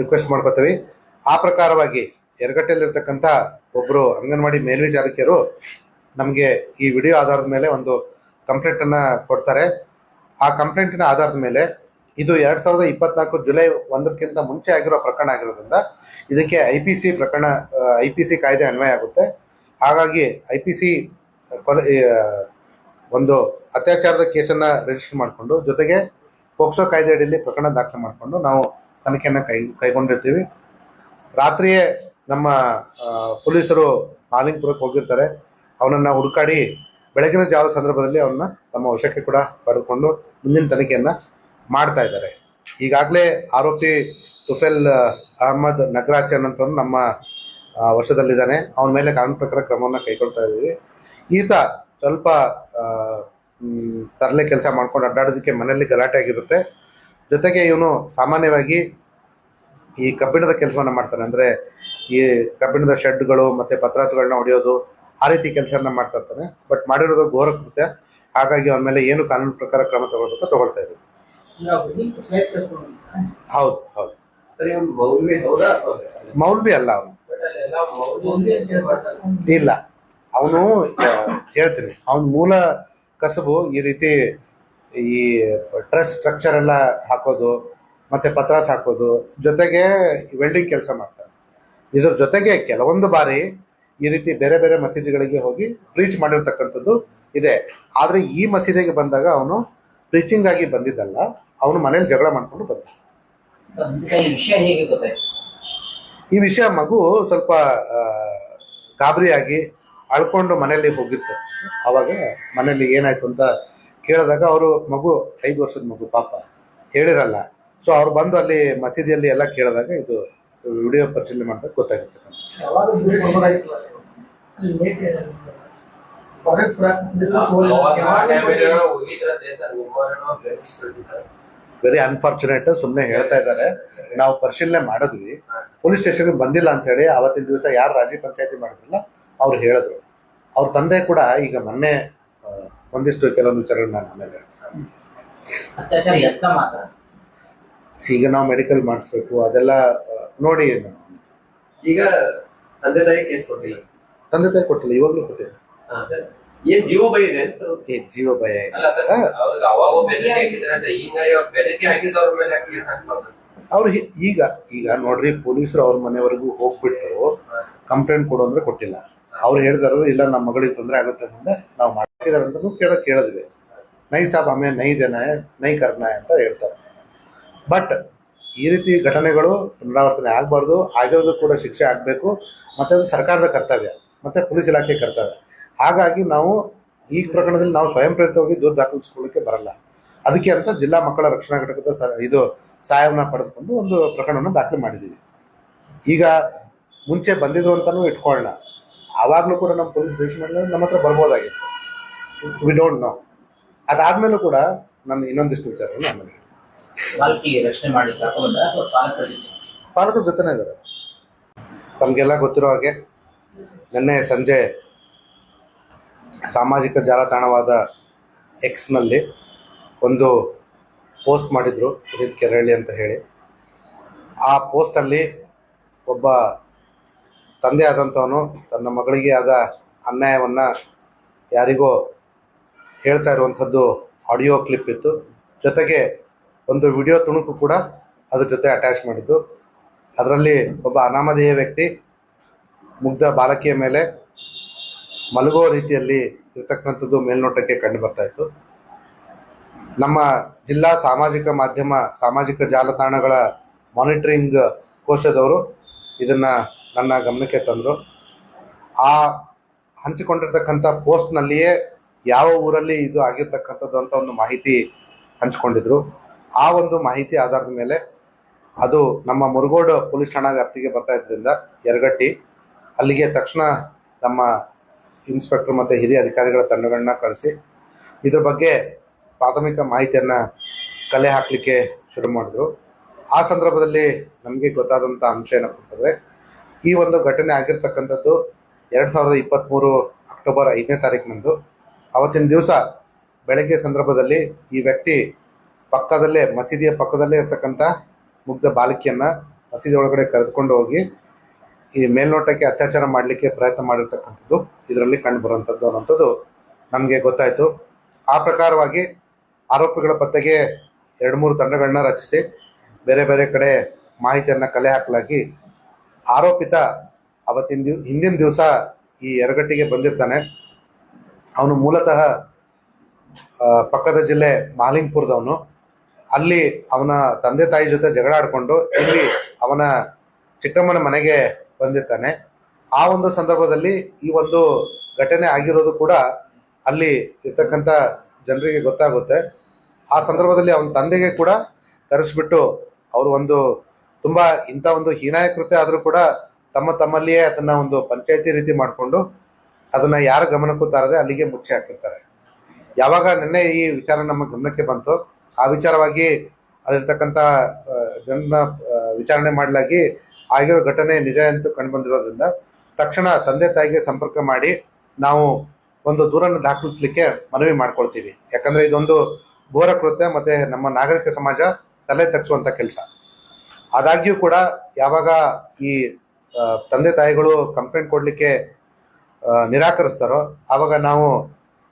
[SPEAKER 1] ರಿಕ್ವೆಸ್ಟ್ ಮಾಡ್ಕೋತೀವಿ. ಆ ಪ್ರಕಾರವಾಗಿ ಎರಗಟ್ಟೆಯಲ್ಲಿರ್ತಕ್ಕಂಥ ಒಬ್ಬರು ಅಂಗನವಾಡಿ ಮೇಲ್ವಿಚಾರಕಿಯರು ನಮಗೆ ಈ ವಿಡಿಯೋ ಆಧಾರದ ಮೇಲೆ ಒಂದು ಕಂಪ್ಲೇಂಟನ್ನು ಕೊಡ್ತಾರೆ. ಆ ಕಂಪ್ಲೇಂಟಿನ ಆಧಾರದ ಮೇಲೆ ಇದು ಎರಡು ಸಾವಿರದ ಇಪ್ಪತ್ನಾಲ್ಕು ಜುಲೈ ಒಂದಕ್ಕಿಂತ ಮುಂಚೆ ಆಗಿರೋ ಪ್ರಕರಣ ಆಗಿರೋದ್ರಿಂದ ಇದಕ್ಕೆ ಐ ಪಿ ಸಿ ಪ್ರಕರಣ ಐ ಪಿ ಸಿ ಕಾಯ್ದೆ ಅನ್ವಯ ಆಗುತ್ತೆ. ಹಾಗಾಗಿ ಐ ಪಿ ಸಿ ಕೊಲೆ ಒಂದು ಅತ್ಯಾಚಾರದ ಕೇಸನ್ನು ರಿಜಿಸ್ಟರ್ ಮಾಡಿಕೊಂಡು ಜೊತೆಗೆ ಪೋಕ್ಸೋ ಕಾಯ್ದೆ ಅಡಿಯಲ್ಲಿ ಪ್ರಕರಣ ದಾಖಲೆ ಮಾಡಿಕೊಂಡು ನಾವು ತನಿಖೆಯನ್ನು ಕೈ, ಕೈಗೊಂಡಿರ್ತೀವಿ. ರಾತ್ರಿಯೇ ನಮ್ಮ ಪೊಲೀಸರು ಮಾಲಿಂಗ್ಪುರಕ್ಕೆ ಹೋಗಿರ್ತಾರೆ. ಅವನನ್ನು ಹುಡುಕಾಡಿ ಬೆಳಗಿನ ಜಾವ ಸಂದರ್ಭದಲ್ಲಿ ಅವನ್ನ ತಮ್ಮ ವಶಕ್ಕೆ ಕೂಡ ಪಡೆದುಕೊಂಡು ಮುಂದಿನ ತನಿಖೆಯನ್ನು ಮಾಡ್ತಾ ಇದ್ದಾರೆ. ಈಗಾಗಲೇ ಆರೋಪಿ ತುಫೆಲ್ ಅಹಮದ್ ನಗರಾಚನ್ ಅಂತವನು ನಮ್ಮ ವಶದಲ್ಲಿದ್ದಾನೆ. ಅವನ ಮೇಲೆ ಕಾನೂನು ಪ್ರಕಾರ ಕ್ರಮವನ್ನು ಕೈಗೊಳ್ತಾ ಇದ್ದೀವಿ. ಈತ ಸ್ವಲ್ಪ ತರಲೆ ಕೆಲಸ ಮಾಡ್ಕೊಂಡು ಅಡ್ಡಾಡೋದಕ್ಕೆ ಮನೆಯಲ್ಲಿ ಗಲಾಟೆ ಆಗಿರುತ್ತೆ. ಜೊತೆಗೆ ಇವನು ಸಾಮಾನ್ಯವಾಗಿ ಈ ಕಬ್ಬಿಣದ ಕೆಲಸವನ್ನು ಮಾಡ್ತಾನೆ. ಅಂದರೆ ಈ ಕಬ್ಬಿಣದ ಶೆಡ್ಗಳು ಮತ್ತು ಪತ್ರಾಸುಗಳನ್ನ ಹೊಡೆಯೋದು ಆ ರೀತಿ ಕೆಲಸವನ್ನು ಮಾಡ್ತಾ ಇರ್ತಾನೆ. ಬಟ್ ಮಾಡಿರೋದು ಘೋರ ಕೃತ್ಯ. ಹಾಗಾಗಿ ಅವನ ಮೇಲೆ ಏನು ಕಾನೂನು ಪ್ರಕಾರ ಕ್ರಮ ತಗೊಳ್ಬೇಕು ತಗೊಳ್ತಾ ಇದ್ದೀವಿ ಹೌದು ಹೌದು.
[SPEAKER 3] ಮೌಲ್ವಿ ಹೌದಾ
[SPEAKER 1] ಮೌಲ್ವಿ ಅಲ್ಲ ಅವನು. ಇಲ್ಲ. ಅವನು ಹೇಳ್ತೀನಿ. ಅವನ ಮೂಲ ಕಸಬು ಈ ರೀತಿ ಈ ಟ್ರಸ್ ಸ್ಟ್ರಕ್ಚರ್ ಎಲ್ಲ ಹಾಕೋದು ಮತ್ತೆ ಪತ್ರಾಸ್ ಹಾಕೋದು ಜೊತೆಗೆ ವೆಲ್ಡಿಂಗ್ ಕೆಲಸ ಮಾಡ್ತಾರೆ. ಇದ್ರ ಜೊತೆಗೆ ಕೆಲವೊಂದು ಬಾರಿ ಈ ರೀತಿ ಬೇರೆ ಬೇರೆ ಮಸೀದಿಗಳಿಗೆ ಹೋಗಿ ಪ್ರೀಚ್ ಮಾಡಿರ್ತಕ್ಕಂಥದ್ದು ಇದೆ. ಆದರೆ ಈ ಮಸೀದಿಗೆ ಬಂದಾಗ ಅವನು ಪ್ರೀಚಿಂಗ್ ಆಗಿ ಬಂದಿದ್ದಲ್ಲ ಅವನು ಮನೇಲಿ ಜಗಳ ಮಾಡ್ಕೊಂಡು ಬಂದ.
[SPEAKER 2] ಈ ವಿಷಯ
[SPEAKER 1] ಮಗು ಸ್ವಲ್ಪ ಗಾಬರಿಯಾಗಿ ಅಳ್ಕೊಂಡು ಮನೆಯಲ್ಲಿ ಹೋಗಿತ್ತು. ಅವಾಗ ಮನೆಯಲ್ಲಿ ಏನಾಯ್ತು ಅಂತ ಕೇಳಿದಾಗ ಅವರು ಮಗು, ಐದು ವರ್ಷದ ಮಗು, ಪಾಪ. ಹೇಳಿರಲ್ಲ. ಸೊ ಅವ್ರು ಬಂದು ಅಲ್ಲಿ ಮಸೀದಿಯಲ್ಲಿ ಎಲ್ಲ ಕೇಳಿದಾಗ ಇದು ವಿಡಿಯೋ ಪರಿಶೀಲನೆ ಮಾಡಿದಾಗ ಗೊತ್ತಾಗುತ್ತೆ. ವೆರಿ ಅನ್ಫಾರ್ಚುನೇಟ್ ಸುಮ್ಮನೆ ಹೇಳ್ತಾ ಇದ್ದಾರೆ. ನಾವು ಪರಿಶೀಲನೆ ಮಾಡಿದ್ವಿ. ಪೊಲೀಸ್ ಸ್ಟೇಷನ್ಗೆ ಬಂದಿಲ್ಲ ಅಂತ ಹೇಳಿ, ಅವತ್ತಿನ ದಿವಸ ಯಾರು ರಾಜಿ ಪಂಚಾಯತಿ ಮಾಡಿದ್ರಲ್ಲ ಅವ್ರು ಹೇಳಿದ್ರು. ಅವ್ರ ತಂದೆ ಕೂಡ ಈಗ ಮೊನ್ನೆ ಒಂದಿಷ್ಟು ಕೆಲವೊಂದು ವಿಚಾರಗಳನ್ನ ನಾನು ಆಮೇಲೆ ಹೇಳ್ತೀನಿ. ಈಗ ನಾವು ಮೆಡಿಕಲ್ ಮಾಡಿಸ್ಬೇಕು ಅದೆಲ್ಲ ನೋಡಿ
[SPEAKER 3] ಈಗ ತಂದೆ ತಾಯಿ ಕೇಸ್ ಕೊಟ್ಟಿಲ್ಲ.
[SPEAKER 1] ತಂದೆ ತಾಯಿ ಕೊಟ್ಟಿಲ್ಲ ಇವಾಗಲೂ ಕೊಟ್ಟಿಲ್ಲ.
[SPEAKER 3] ಏನ್ ಜೀವ ಇದೆ
[SPEAKER 1] ಏ ಭಯ ಇದೆ.
[SPEAKER 3] ಹಾಕ್ಬಾರ್ದು?
[SPEAKER 1] ಅವ್ರು ಈಗ ಈಗ ನೋಡ್ರಿ ಪೊಲೀಸರು ಅವ್ರ ಮನೆವರೆಗೂ ಹೋಗ್ಬಿಟ್ಟು ಕಂಪ್ಲೇಂಟ್ ಕೊಡು ಅಂದ್ರೆ ಕೊಟ್ಟಿಲ್ಲ. ಅವ್ರು ಹೇಳ್ದಾರದು ಇಲ್ಲ ನಮ್ಮ ಮಗಳಿಗೆ ತೊಂದರೆ ಆಗುತ್ತೆ ಮುಂದೆ ನಾವು ಮಾಡ್ತಿದಾರೆ ಅಂತ ಕೇಳ, ಕೇಳಿದ್ವಿ. ನೈ ಸಾಬ್ ಆಮೇಲೆ ನೈ ದೇನ ನೈ ಕರ್ನಾಯ ಅಂತ ಹೇಳ್ತಾರೆ. ಬಟ್ ಈ ರೀತಿ ಘಟನೆಗಳು ಪುನರಾವರ್ತನೆ ಆಗಬಾರ್ದು, ಆಗಿರೋದು ಕೂಡ ಶಿಕ್ಷೆ ಆಗಬೇಕು, ಮತ್ತು ಅದು ಸರ್ಕಾರದ ಕರ್ತವ್ಯ, ಮತ್ತು ಪೊಲೀಸ್ ಇಲಾಖೆ ಕರ್ತವ್ಯ. ಹಾಗಾಗಿ ನಾವು ಈ ಪ್ರಕರಣದಲ್ಲಿ ನಾವು ಸ್ವಯಂ ಪ್ರೇರಿತವಾಗಿ ದೂರು ದಾಖಲಿಸ್ಕೊಳ್ಳಿಕ್ಕೆ ಬರಲ್ಲ. ಅದಕ್ಕೆ ಅಂತ ಜಿಲ್ಲಾ ಮಕ್ಕಳ ರಕ್ಷಣಾ ಘಟಕದ ಸ ಇದು ಸಹಾಯವನ್ನು ಪಡೆದುಕೊಂಡು ಒಂದು ಪ್ರಕರಣವನ್ನು ದಾಖಲೆ ಮಾಡಿದ್ದೀವಿ. ಈಗ ಮುಂಚೆ ಬಂದಿದ್ರು ಅಂತಲೂ ಇಟ್ಕೊಳ್ಳೋಣ ಆವಾಗಲೂ ಕೂಡ ನಮ್ಮ ಪೊಲೀಸ್ ದ್ವೇಷ ಮಾಡಿದ್ರೆ ನಮ್ಮ ಹತ್ರ ಬರ್ಬೋದಾಗಿತ್ತು. ವಿ ಡೋಂಟ್ ನೋ ಅದಾದ್ಮೇಲೆ ಕೂಡ ನಾನು ಇನ್ನೊಂದಿಷ್ಟು ವಿಚಾರವನ್ನು ಆಮೇಲೆ
[SPEAKER 2] ರಕ್ಷಣೆ ಜೊತೆ?
[SPEAKER 1] ಪಾಲಕರ ಜೊತೆನೇ ಇದ್ದಾರೆ. ತಮಗೆಲ್ಲ ಗೊತ್ತಿರೋ ಹಾಗೆ ನಿನ್ನೆ ಸಂಜೆ ಸಾಮಾಜಿಕ ಜಾಲತಾಣವಾದ ಎಕ್ಸ್ನಲ್ಲಿ ಒಂದು ಪೋಸ್ಟ್ ಮಾಡಿದರು ಪುನೀತ್ ಕೆರಳಿ ಅಂತ ಹೇಳಿ. ಆ ಪೋಸ್ಟಲ್ಲಿ ಒಬ್ಬ ತಂದೆ ಆದಂಥವನು ತನ್ನ ಮಗಳಿಗೆ ಆದ ಅನ್ಯಾಯವನ್ನು ಯಾರಿಗೋ ಹೇಳ್ತಾ ಇರುವಂಥದ್ದು ಆಡಿಯೋ ಕ್ಲಿಪ್ ಇತ್ತು. ಜೊತೆಗೆ ಒಂದು ವಿಡಿಯೋ ತುಣುಕು ಕೂಡ ಅದ್ರ ಜೊತೆ ಅಟ್ಯಾಚ್ ಮಾಡಿದ್ದು. ಅದರಲ್ಲಿ ಒಬ್ಬ ಅನಾಮಧೇಯ ವ್ಯಕ್ತಿ ಮುಗ್ಧ ಬಾಲಕಿಯ ಮೇಲೆ ಮಲಗುವ ರೀತಿಯಲ್ಲಿ ಇರತಕ್ಕಂಥದ್ದು ಮೇಲ್ನೋಟಕ್ಕೆ ಕಂಡು ಬರ್ತಾ ಇತ್ತು. ನಮ್ಮ ಜಿಲ್ಲಾ ಸಾಮಾಜಿಕ ಮಾಧ್ಯಮ, ಸಾಮಾಜಿಕ ಜಾಲತಾಣಗಳ ಮಾನಿಟರಿಂಗ್ ಕೋಶದವರು ಇದನ್ನು ನನ್ನ ಗಮನಕ್ಕೆ ತಂದರು. ಆ ಹಂಚಿಕೊಂಡಿರ್ತಕ್ಕಂಥ ಪೋಸ್ಟ್ನಲ್ಲಿಯೇ ಯಾವ ಊರಲ್ಲಿ ಇದು ಆಗಿರ್ತಕ್ಕಂಥದ್ದು ಅಂತ ಒಂದು ಮಾಹಿತಿ ಹಂಚಿಕೊಂಡಿದ್ರು. ಆ ಒಂದು ಮಾಹಿತಿ ಆಧಾರದ ಮೇಲೆ ಅದು ನಮ್ಮ ಮುರುಗೋಡು ಪೊಲೀಸ್ ಠಾಣಾ ವ್ಯಾಪ್ತಿಗೆ ಬರ್ತಾ ಇದ್ದರಿಂದ ಯರಗಟ್ಟಿ, ಅಲ್ಲಿಗೆ ತಕ್ಷಣ ನಮ್ಮ ಇನ್ಸ್ಪೆಕ್ಟರ್ ಮತ್ತು ಹಿರಿಯ ಅಧಿಕಾರಿಗಳ ತಂಡಗಳನ್ನ ಕಳಿಸಿ ಇದ್ರ ಬಗ್ಗೆ ಪ್ರಾಥಮಿಕ ಮಾಹಿತಿಯನ್ನು ಕಲೆ ಹಾಕಲಿಕ್ಕೆ ಶುರು ಮಾಡಿದ್ರು. ಆ ಸಂದರ್ಭದಲ್ಲಿ ನಮಗೆ ಗೊತ್ತಾದಂಥ ಅಂಶ ಏನಪ್ಪ ಅಂತಂದರೆ ಈ ಒಂದು ಘಟನೆ ಆಗಿರ್ತಕ್ಕಂಥದ್ದು ಎರಡು ಸಾವಿರದ ಇಪ್ಪತ್ತ್ಮೂರು ಅಕ್ಟೋಬರ್ ಐದನೇ ತಾರೀಕಿನಂದು ಅವತ್ತಿನ ದಿವಸ ಬೆಳಗ್ಗೆ ಸಂದರ್ಭದಲ್ಲಿ ಈ ವ್ಯಕ್ತಿ ಪಕ್ಕದಲ್ಲೇ, ಮಸೀದಿಯ ಪಕ್ಕದಲ್ಲೇ ಇರ್ತಕ್ಕಂಥ ಮುಗ್ಧ ಬಾಲಕಿಯನ್ನು ಮಸೀದಿ ಒಳಗಡೆ ಕರೆದುಕೊಂಡು ಹೋಗಿ ಈ ಮೇಲ್ನೋಟಕ್ಕೆ ಅತ್ಯಾಚಾರ ಮಾಡಲಿಕ್ಕೆ ಪ್ರಯತ್ನ ಮಾಡಿರ್ತಕ್ಕಂಥದ್ದು. ಇದರಲ್ಲಿ ಕಂಡುಬರುವಂಥದ್ದು ಅನ್ನೋಂಥದ್ದು ನಮಗೆ ಗೊತ್ತಾಯಿತು. ಆ ಪ್ರಕಾರವಾಗಿ ಆರೋಪಿಗಳ ಪತ್ತೆಗೆ ಎರಡು ಮೂರು ತಂಡಗಳನ್ನ ರಚಿಸಿ, ಬೇರೆ ಬೇರೆ ಕಡೆ ಮಾಹಿತಿಯನ್ನು ಕಲೆ ಹಾಕಲಾಗಿ ಆರೋಪಿತ ಅವತ್ತಿನ ದಿವ್, ಹಿಂದಿನ ದಿವಸ ಈ ಎರಗಟ್ಟಿಗೆ ಬಂದಿರ್ತಾನೆ. ಅವನು ಮೂಲತಃ ಪಕ್ಕದ ಜಿಲ್ಲೆ ಮಾಲಿಂಗ್ಪುರದವನು. ಅಲ್ಲಿ ಅವನ ತಂದೆ ತಾಯಿ ಜೊತೆ ಜಗಳ ಆಡಿಕೊಂಡು ಇಲ್ಲಿ ಅವನ ಚಿಕ್ಕಮ್ಮನ ಮನೆಗೆ ಬಂದಿರ್ತಾನೆ. ಆ ಒಂದು ಸಂದರ್ಭದಲ್ಲಿ ಈ ಒಂದು ಘಟನೆ ಆಗಿರೋದು ಕೂಡ ಅಲ್ಲಿ ಇರ್ತಕ್ಕಂಥ ಜನರಿಗೆ ಗೊತ್ತಾಗುತ್ತೆ. ಆ ಸಂದರ್ಭದಲ್ಲಿ ಅವನ ತಂದೆಗೆ ಕೂಡ ಕರೆಸ್ಬಿಟ್ಟು ಅವರು ಒಂದು ತುಂಬ ಇಂಥ ಒಂದು ಹೀನಾಯ ಕೃತ್ಯ ಆದರೂ ಕೂಡ ತಮ್ಮ ತಮ್ಮಲ್ಲಿಯೇ ಅದನ್ನ ಒಂದು ಪಂಚಾಯತಿ ರೀತಿ ಮಾಡಿಕೊಂಡು ಅದನ್ನ ಯಾರ ಗಮನಕ್ಕೂ ತಾರದೆ ಅಲ್ಲಿಗೆ ಮುಚ್ಚಿ ಹಾಕಿರ್ತಾರೆ. ಯಾವಾಗ ನಿನ್ನೆ ಈ ವಿಚಾರ ನಮ್ಮ ಗಮನಕ್ಕೆ ಬಂತು ಆ ವಿಚಾರವಾಗಿ ಅಲ್ಲಿರ್ತಕ್ಕಂಥ ಜನನ ವಿಚಾರಣೆ ಮಾಡಲಾಗಿ ಆಗಿರೋ ಘಟನೆ ನಿಜ ಎಂದು ಕಂಡುಬಂದಿರೋದ್ರಿಂದ ತಕ್ಷಣ ತಂದೆ ತಾಯಿಗೆ ಸಂಪರ್ಕ ಮಾಡಿ ನಾವು ಒಂದು ದೂರನ್ನು ದಾಖಲಿಸಲಿಕ್ಕೆ ಮನವಿ ಮಾಡ್ಕೊಳ್ತೀವಿ. ಯಾಕಂದ್ರೆ ಇದೊಂದು ಘೋರ ಕೃತ್ಯ ಮತ್ತೆ ನಮ್ಮ ನಾಗರಿಕ ಸಮಾಜ ತಲೆ ತಗ್ಸುವಂಥ ಕೆಲಸ. ಆದಾಗ್ಯೂ ಕೂಡ ಯಾವಾಗ ಈ ತಂದೆ ತಾಯಿಗಳು ಕಂಪ್ಲೇಂಟ್ ಕೊಡಲಿಕ್ಕೆ ನಿರಾಕರಿಸ್ತಾರೋ, ಆವಾಗ ನಾವು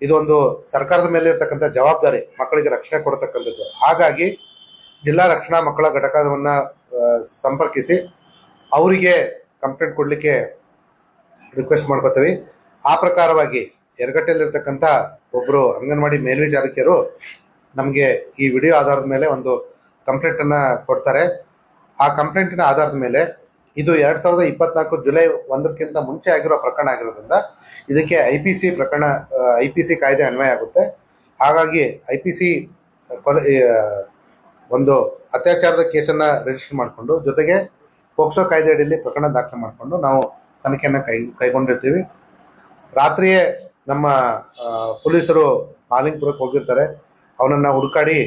[SPEAKER 1] ಇದೊಂದು ಸರ್ಕಾರದ ಮೇಲೆ ಇರತಕ್ಕಂಥ ಜವಾಬ್ದಾರಿ, ಮಕ್ಕಳಿಗೆ ರಕ್ಷಣೆ ಕೊಡತಕ್ಕಂಥದ್ದು. ಹಾಗಾಗಿ ಜಿಲ್ಲಾ ರಕ್ಷಣಾ ಮಕ್ಕಳ ಘಟಕವನ್ನು ಸಂಪರ್ಕಿಸಿ ಅವರಿಗೆ ಕಂಪ್ಲೇಂಟ್ ಕೊಡಲಿಕ್ಕೆ ರಿಕ್ವೆಸ್ಟ್ ಮಾಡ್ಕೋತೀವಿ. ಆ ಪ್ರಕಾರವಾಗಿ ಎರಗಟ್ಟೆಯಲ್ಲಿರ್ತಕ್ಕಂಥ ಒಬ್ಬರು ಅಂಗನವಾಡಿ ಮೇಲ್ವಿಚಾರಕಿಯರು ನಮಗೆ ಈ ವಿಡಿಯೋ ಆಧಾರದ ಮೇಲೆ ಒಂದು ಕಂಪ್ಲೇಂಟನ್ನು ಕೊಡ್ತಾರೆ. ಆ ಕಂಪ್ಲೇಂಟಿನ ಆಧಾರದ ಮೇಲೆ ಇದು ಎರಡು ಸಾವಿರದ ಇಪ್ಪತ್ನಾಲ್ಕು ಜುಲೈ ಒಂದಕ್ಕಿಂತ ಮುಂಚೆ ಆಗಿರೋ ಪ್ರಕರಣ ಆಗಿರೋದ್ರಿಂದ ಇದಕ್ಕೆ ಐ ಪಿ ಸಿ ಪ್ರಕರಣ ಐ ಪಿ ಸಿ ಕಾಯ್ದೆ ಅನ್ವಯ ಆಗುತ್ತೆ. ಹಾಗಾಗಿ ಐ ಪಿ ಸಿ ಕೊಲೆ ಒಂದು ಅತ್ಯಾಚಾರದ ಕೇಸನ್ನು ರಿಜಿಸ್ಟರ್ ಮಾಡಿಕೊಂಡು, ಜೊತೆಗೆ ಪೋಕ್ಸೋ ಕಾಯ್ದೆ ಅಡಿಯಲ್ಲಿ ಪ್ರಕರಣ ದಾಖಲೆ ಮಾಡಿಕೊಂಡು ನಾವು ತನಿಖೆಯನ್ನು ಕೈ, ಕೈಗೊಂಡಿರ್ತೀವಿ. ರಾತ್ರಿಯೇ ನಮ್ಮ ಪೊಲೀಸರು ಮಾಲಿಂಗ್ಪುರಕ್ಕೆ ಹೋಗಿರ್ತಾರೆ. ಅವನನ್ನು ಹುಡುಕಾಡಿ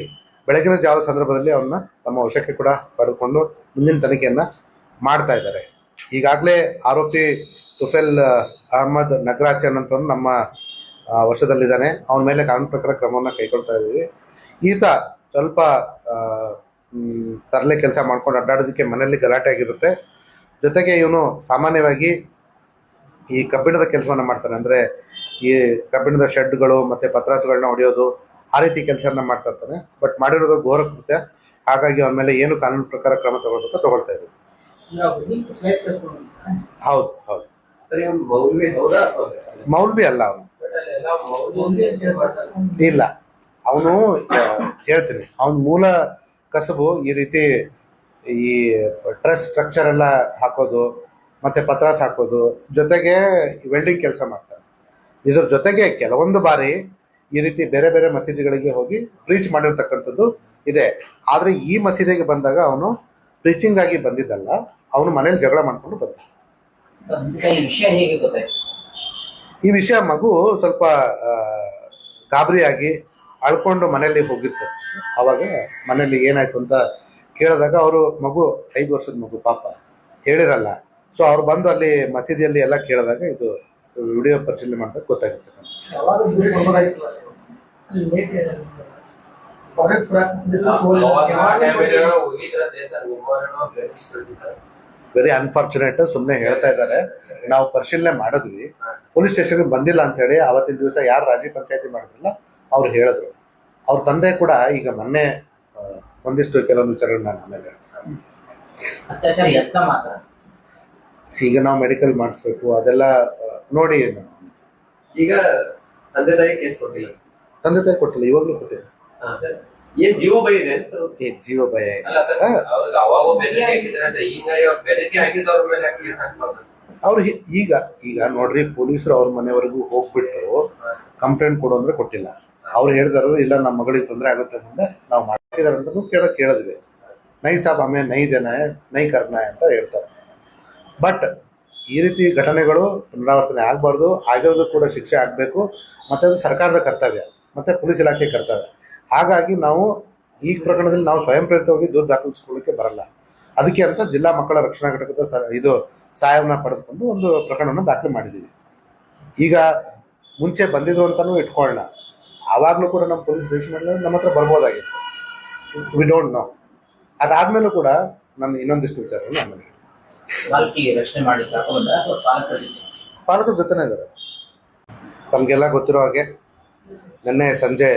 [SPEAKER 1] ಬೆಳಗಿನ ಜಾವ ಸಂದರ್ಭದಲ್ಲಿ ಅವನ್ನ ತಮ್ಮ ವಶಕ್ಕೆ ಕೂಡ ಪಡೆದುಕೊಂಡು ಮುಂದಿನ ತನಿಖೆಯನ್ನು ಮಾಡ್ತಾ ಇದ್ದಾರೆ. ಈಗಾಗಲೇ ಆರೋಪಿ ತುಫೆಲ್ ಅಹಮದ್ ನಗರಾಚನ್ ಅಂತವನು ನಮ್ಮ ವಶದಲ್ಲಿದ್ದಾನೆ. ಅವನ ಮೇಲೆ ಕಾನೂನು ಪ್ರಕಾರ ಕ್ರಮವನ್ನು ಕೈಗೊಳ್ತಾ ಇದ್ದೀವಿ. ಈತ ಸ್ವಲ್ಪ ತರಲೆ ಕೆಲಸ ಮಾಡ್ಕೊಂಡು ಅಡ್ಡಾಡೋದಕ್ಕೆ ಮನೆಯಲ್ಲಿ ಗಲಾಟೆ ಆಗಿರುತ್ತೆ ಜೊತೆಗೆ ಇವನು ಸಾಮಾನ್ಯವಾಗಿ ಈ ಕಬ್ಬಿಣದ ಕೆಲಸವನ್ನು ಮಾಡ್ತಾನೆ. ಅಂದರೆ ಈ ಕಬ್ಬಿಣದ ಶೆಡ್ಗಳು ಮತ್ತು ಪತ್ರಾಸುಗಳನ್ನ ಹೊಡೆಯೋದು ಆ ರೀತಿ ಕೆಲಸನ ಮಾಡ್ತಾ ಇರ್ತಾನೆ ಬಟ್ ಮಾಡಿರೋದು ಘೋರ ಕೃತ್ಯ ಹಾಗಾಗಿ ಅವನ ಮೇಲೆ ಏನು ಕಾನೂನು ಪ್ರಕಾರ ಕ್ರಮ ತಗೊಳ್ಬೇಕು ತಗೊಳ್ತಾ ಇದ್ದೀವಿ ಹೌದು ಹೌದು.
[SPEAKER 3] ಮೌಲ್ವಿ ಹೌದಾ
[SPEAKER 1] ಮೌಲ್ವಿ ಅಲ್ಲ ಅವನು.
[SPEAKER 3] ಎಲ್ಲ ಮೌಲ್ವಿ
[SPEAKER 1] ಇಲ್ಲ. ಅವನು ಹೇಳ್ತೀನಿ. ಅವನ ಮೂಲ ಕಸಬು ಈ ರೀತಿ ಈ ಟ್ರಸ್ಟ್ ಸ್ಟ್ರಕ್ಚರ್ ಎಲ್ಲ ಹಾಕೋದು ಮತ್ತೆ ಪತ್ರಾಸ್ ಹಾಕೋದು ಜೊತೆಗೆ ವೆಲ್ಡಿಂಗ್ ಕೆಲಸ ಮಾಡ್ತಾರೆ. ಇದ್ರ ಜೊತೆಗೆ ಕೆಲವೊಂದು ಬಾರಿ ಈ ರೀತಿ ಬೇರೆ ಬೇರೆ ಮಸೀದಿಗಳಿಗೆ ಹೋಗಿ ಪ್ರೀಚ್ ಮಾಡಿರ್ತಕ್ಕಂಥದ್ದು ಇದೆ. ಆದರೆ ಈ ಮಸೀದಿಗೆ ಬಂದಾಗ ಅವನು ಪ್ರೀಚಿಂಗ್ ಆಗಿ ಬಂದಿದ್ದಲ್ಲ ಅವನು ಮನೇಲಿ ಜಗಳ ಮಾಡ್ಕೊಂಡು ಬಂದ.
[SPEAKER 2] ಈ ವಿಷಯ
[SPEAKER 1] ಮಗು ಸ್ವಲ್ಪ ಗಾಬರಿಯಾಗಿ ಅಳ್ಕೊಂಡು ಮನೆಯಲ್ಲಿ ಹೋಗಿತ್ತು. ಅವಾಗ ಮನೆಯಲ್ಲಿ ಏನಾಯ್ತು ಅಂತ ಕೇಳಿದಾಗ ಅವರು ಮಗು ಐದು ವರ್ಷದ ಮಗು ಪಾಪ. ಹೇಳಿರಲ್ಲ. ಸೊ ಅವ್ರು ಬಂದು ಅಲ್ಲಿ ಮಸೀದಿಯಲ್ಲಿ ಎಲ್ಲ ಕೇಳಿದಾಗ ಇದು ವಿಡಿಯೋ ಪರಿಶೀಲನೆ ಮಾಡಿದಾಗ ಗೊತ್ತಾಗುತ್ತೆ ವೆರಿ ಅನ್ಫಾರ್ಚುನೇಟ್ ಸುಮ್ಮನೆ ಹೇಳ್ತಾ ಇದ್ದಾರೆ. ನಾವು ಪರಿಶೀಲನೆ ಮಾಡಿದ್ವಿ. ಪೊಲೀಸ್ ಸ್ಟೇಷನ್ಗೆ ಬಂದಿಲ್ಲ ಅಂತ ಹೇಳಿ ಅವತ್ತಿನ ದಿವಸ ಯಾರು ರಾಜಿ ಪಂಚಾಯತಿ ಮಾಡಿದ್ರಲ್ಲ ಅವ್ರು ಹೇಳಿದ್ರು. ಅವ್ರ ತಂದೆ ಕೂಡ ಈಗ ಮೊನ್ನೆ ಒಂದಿಷ್ಟು ಕೆಲವೊಂದು ವಿಚಾರಗಳು ನಾನು ಆಮೇಲೆ ಹೇಳ್ತೀನಿ. ಈಗ ನಾವು ಮೆಡಿಕಲ್ ಮಾಡಿಸ್ಬೇಕು ಅದೆಲ್ಲ ನೋಡಿ
[SPEAKER 4] ಈಗ ತಂದೆ ತಾಯಿ ಕೇಸ್ ಕೊಟ್ಟಿಲ್ಲ.
[SPEAKER 1] ತಂದೆ ತಾಯಿ ಕೊಟ್ಟಿಲ್ಲ ಇವಾಗಲೂ ಕೊಟ್ಟಿಲ್ಲ.
[SPEAKER 4] ಏನ್ ಜೀವ ಭಯ ಇದೆ
[SPEAKER 1] ಏ ಜೀವ ಭಯ ಅವ್ರು ಈಗ ಈಗ ನೋಡ್ರಿ ಪೊಲೀಸರು ಅವ್ರ ಮನೆವರೆಗೂ ಹೋಗ್ಬಿಟ್ಟು ಕಂಪ್ಲೇಂಟ್ ಕೊಡು ಅಂದ್ರೆ ಕೊಟ್ಟಿಲ್ಲ. ಅವ್ರು ಹೇಳ್ದಾರದು ಇಲ್ಲ ನಮ್ಮ ಮಗಳಿಗೆ ತೊಂದರೆ ಆಗುತ್ತೆ ಮುಂದೆ ನಾವು ಮಾಡ್ತಿದಾರೆ ಅಂತ ಕೇಳ ಕೇಳಿದ್ವಿ. ನೈ ಸಾಬ್ ಆಮೇಲೆ ನೈ ಜನ ನೈ ಕರ್ನ ಅಂತ ಹೇಳ್ತಾರೆ. ಬಟ್ ಈ ರೀತಿ ಘಟನೆಗಳು ಪುನರಾವರ್ತನೆ ಆಗಬಾರ್ದು. ಆಗಿರೋದು ಕೂಡ ಶಿಕ್ಷೆ ಆಗಬೇಕು. ಮತ್ತು ಅದು ಸರ್ಕಾರದ ಕರ್ತವ್ಯ. ಮತ್ತು ಪೊಲೀಸ್ ಇಲಾಖೆ ಕರ್ತವ್ಯ. ಹಾಗಾಗಿ ನಾವು ಈ ಪ್ರಕರಣದಲ್ಲಿ ನಾವು ಸ್ವಯಂ ಪ್ರೇರಿತವಾಗಿ ದೂರು ದಾಖಲಿಸ್ಕೊಳ್ಳೋಕ್ಕೆ ಬರಲ್ಲ. ಅದಕ್ಕೆ ಅಂತ ಜಿಲ್ಲಾ ಮಕ್ಕಳ ರಕ್ಷಣಾ ಘಟಕದ ಸ ಇದು ಸಹಾಯವನ್ನು ಪಡೆದುಕೊಂಡು ಒಂದು ಪ್ರಕರಣವನ್ನು ದಾಖಲೆ ಮಾಡಿದ್ದೀವಿ. ಈಗ ಮುಂಚೆ ಬಂದಿದ್ರು ಅಂತಲೂ ಇಟ್ಕೊಳ್ಳೋಣ. ಆವಾಗಲೂ ಕೂಡ ನಮ್ಮ ಪೊಲೀಸ್ ಸ್ಟೇಷನಲ್ಲಿ ನಮ್ಮ ಹತ್ರ ಬರ್ಬೋದಾಗಿತ್ತು. ವಿ ಡೋಂಟ್ ನೋ ಅದಾದಮೇಲೂ ಕೂಡ ನಾನು ಇನ್ನೊಂದಿಷ್ಟು ವಿಚಾರವನ್ನು ಆಮೇಲೆ
[SPEAKER 2] ಬಾಲಕಿಗೆ ರಕ್ಷಣೆ ಮಾಡಿ ಬಂದ ಅಥವಾ ಪಾಲಕರ ಜೊತೆ
[SPEAKER 1] ಪಾಲಕರ ಜೊತೆನೇ ಇದ್ದಾರೆ ತಮಗೆಲ್ಲ ಗೊತ್ತಿರೋ ಹಾಗೆ, ನಿನ್ನೆ ಸಂಜೆ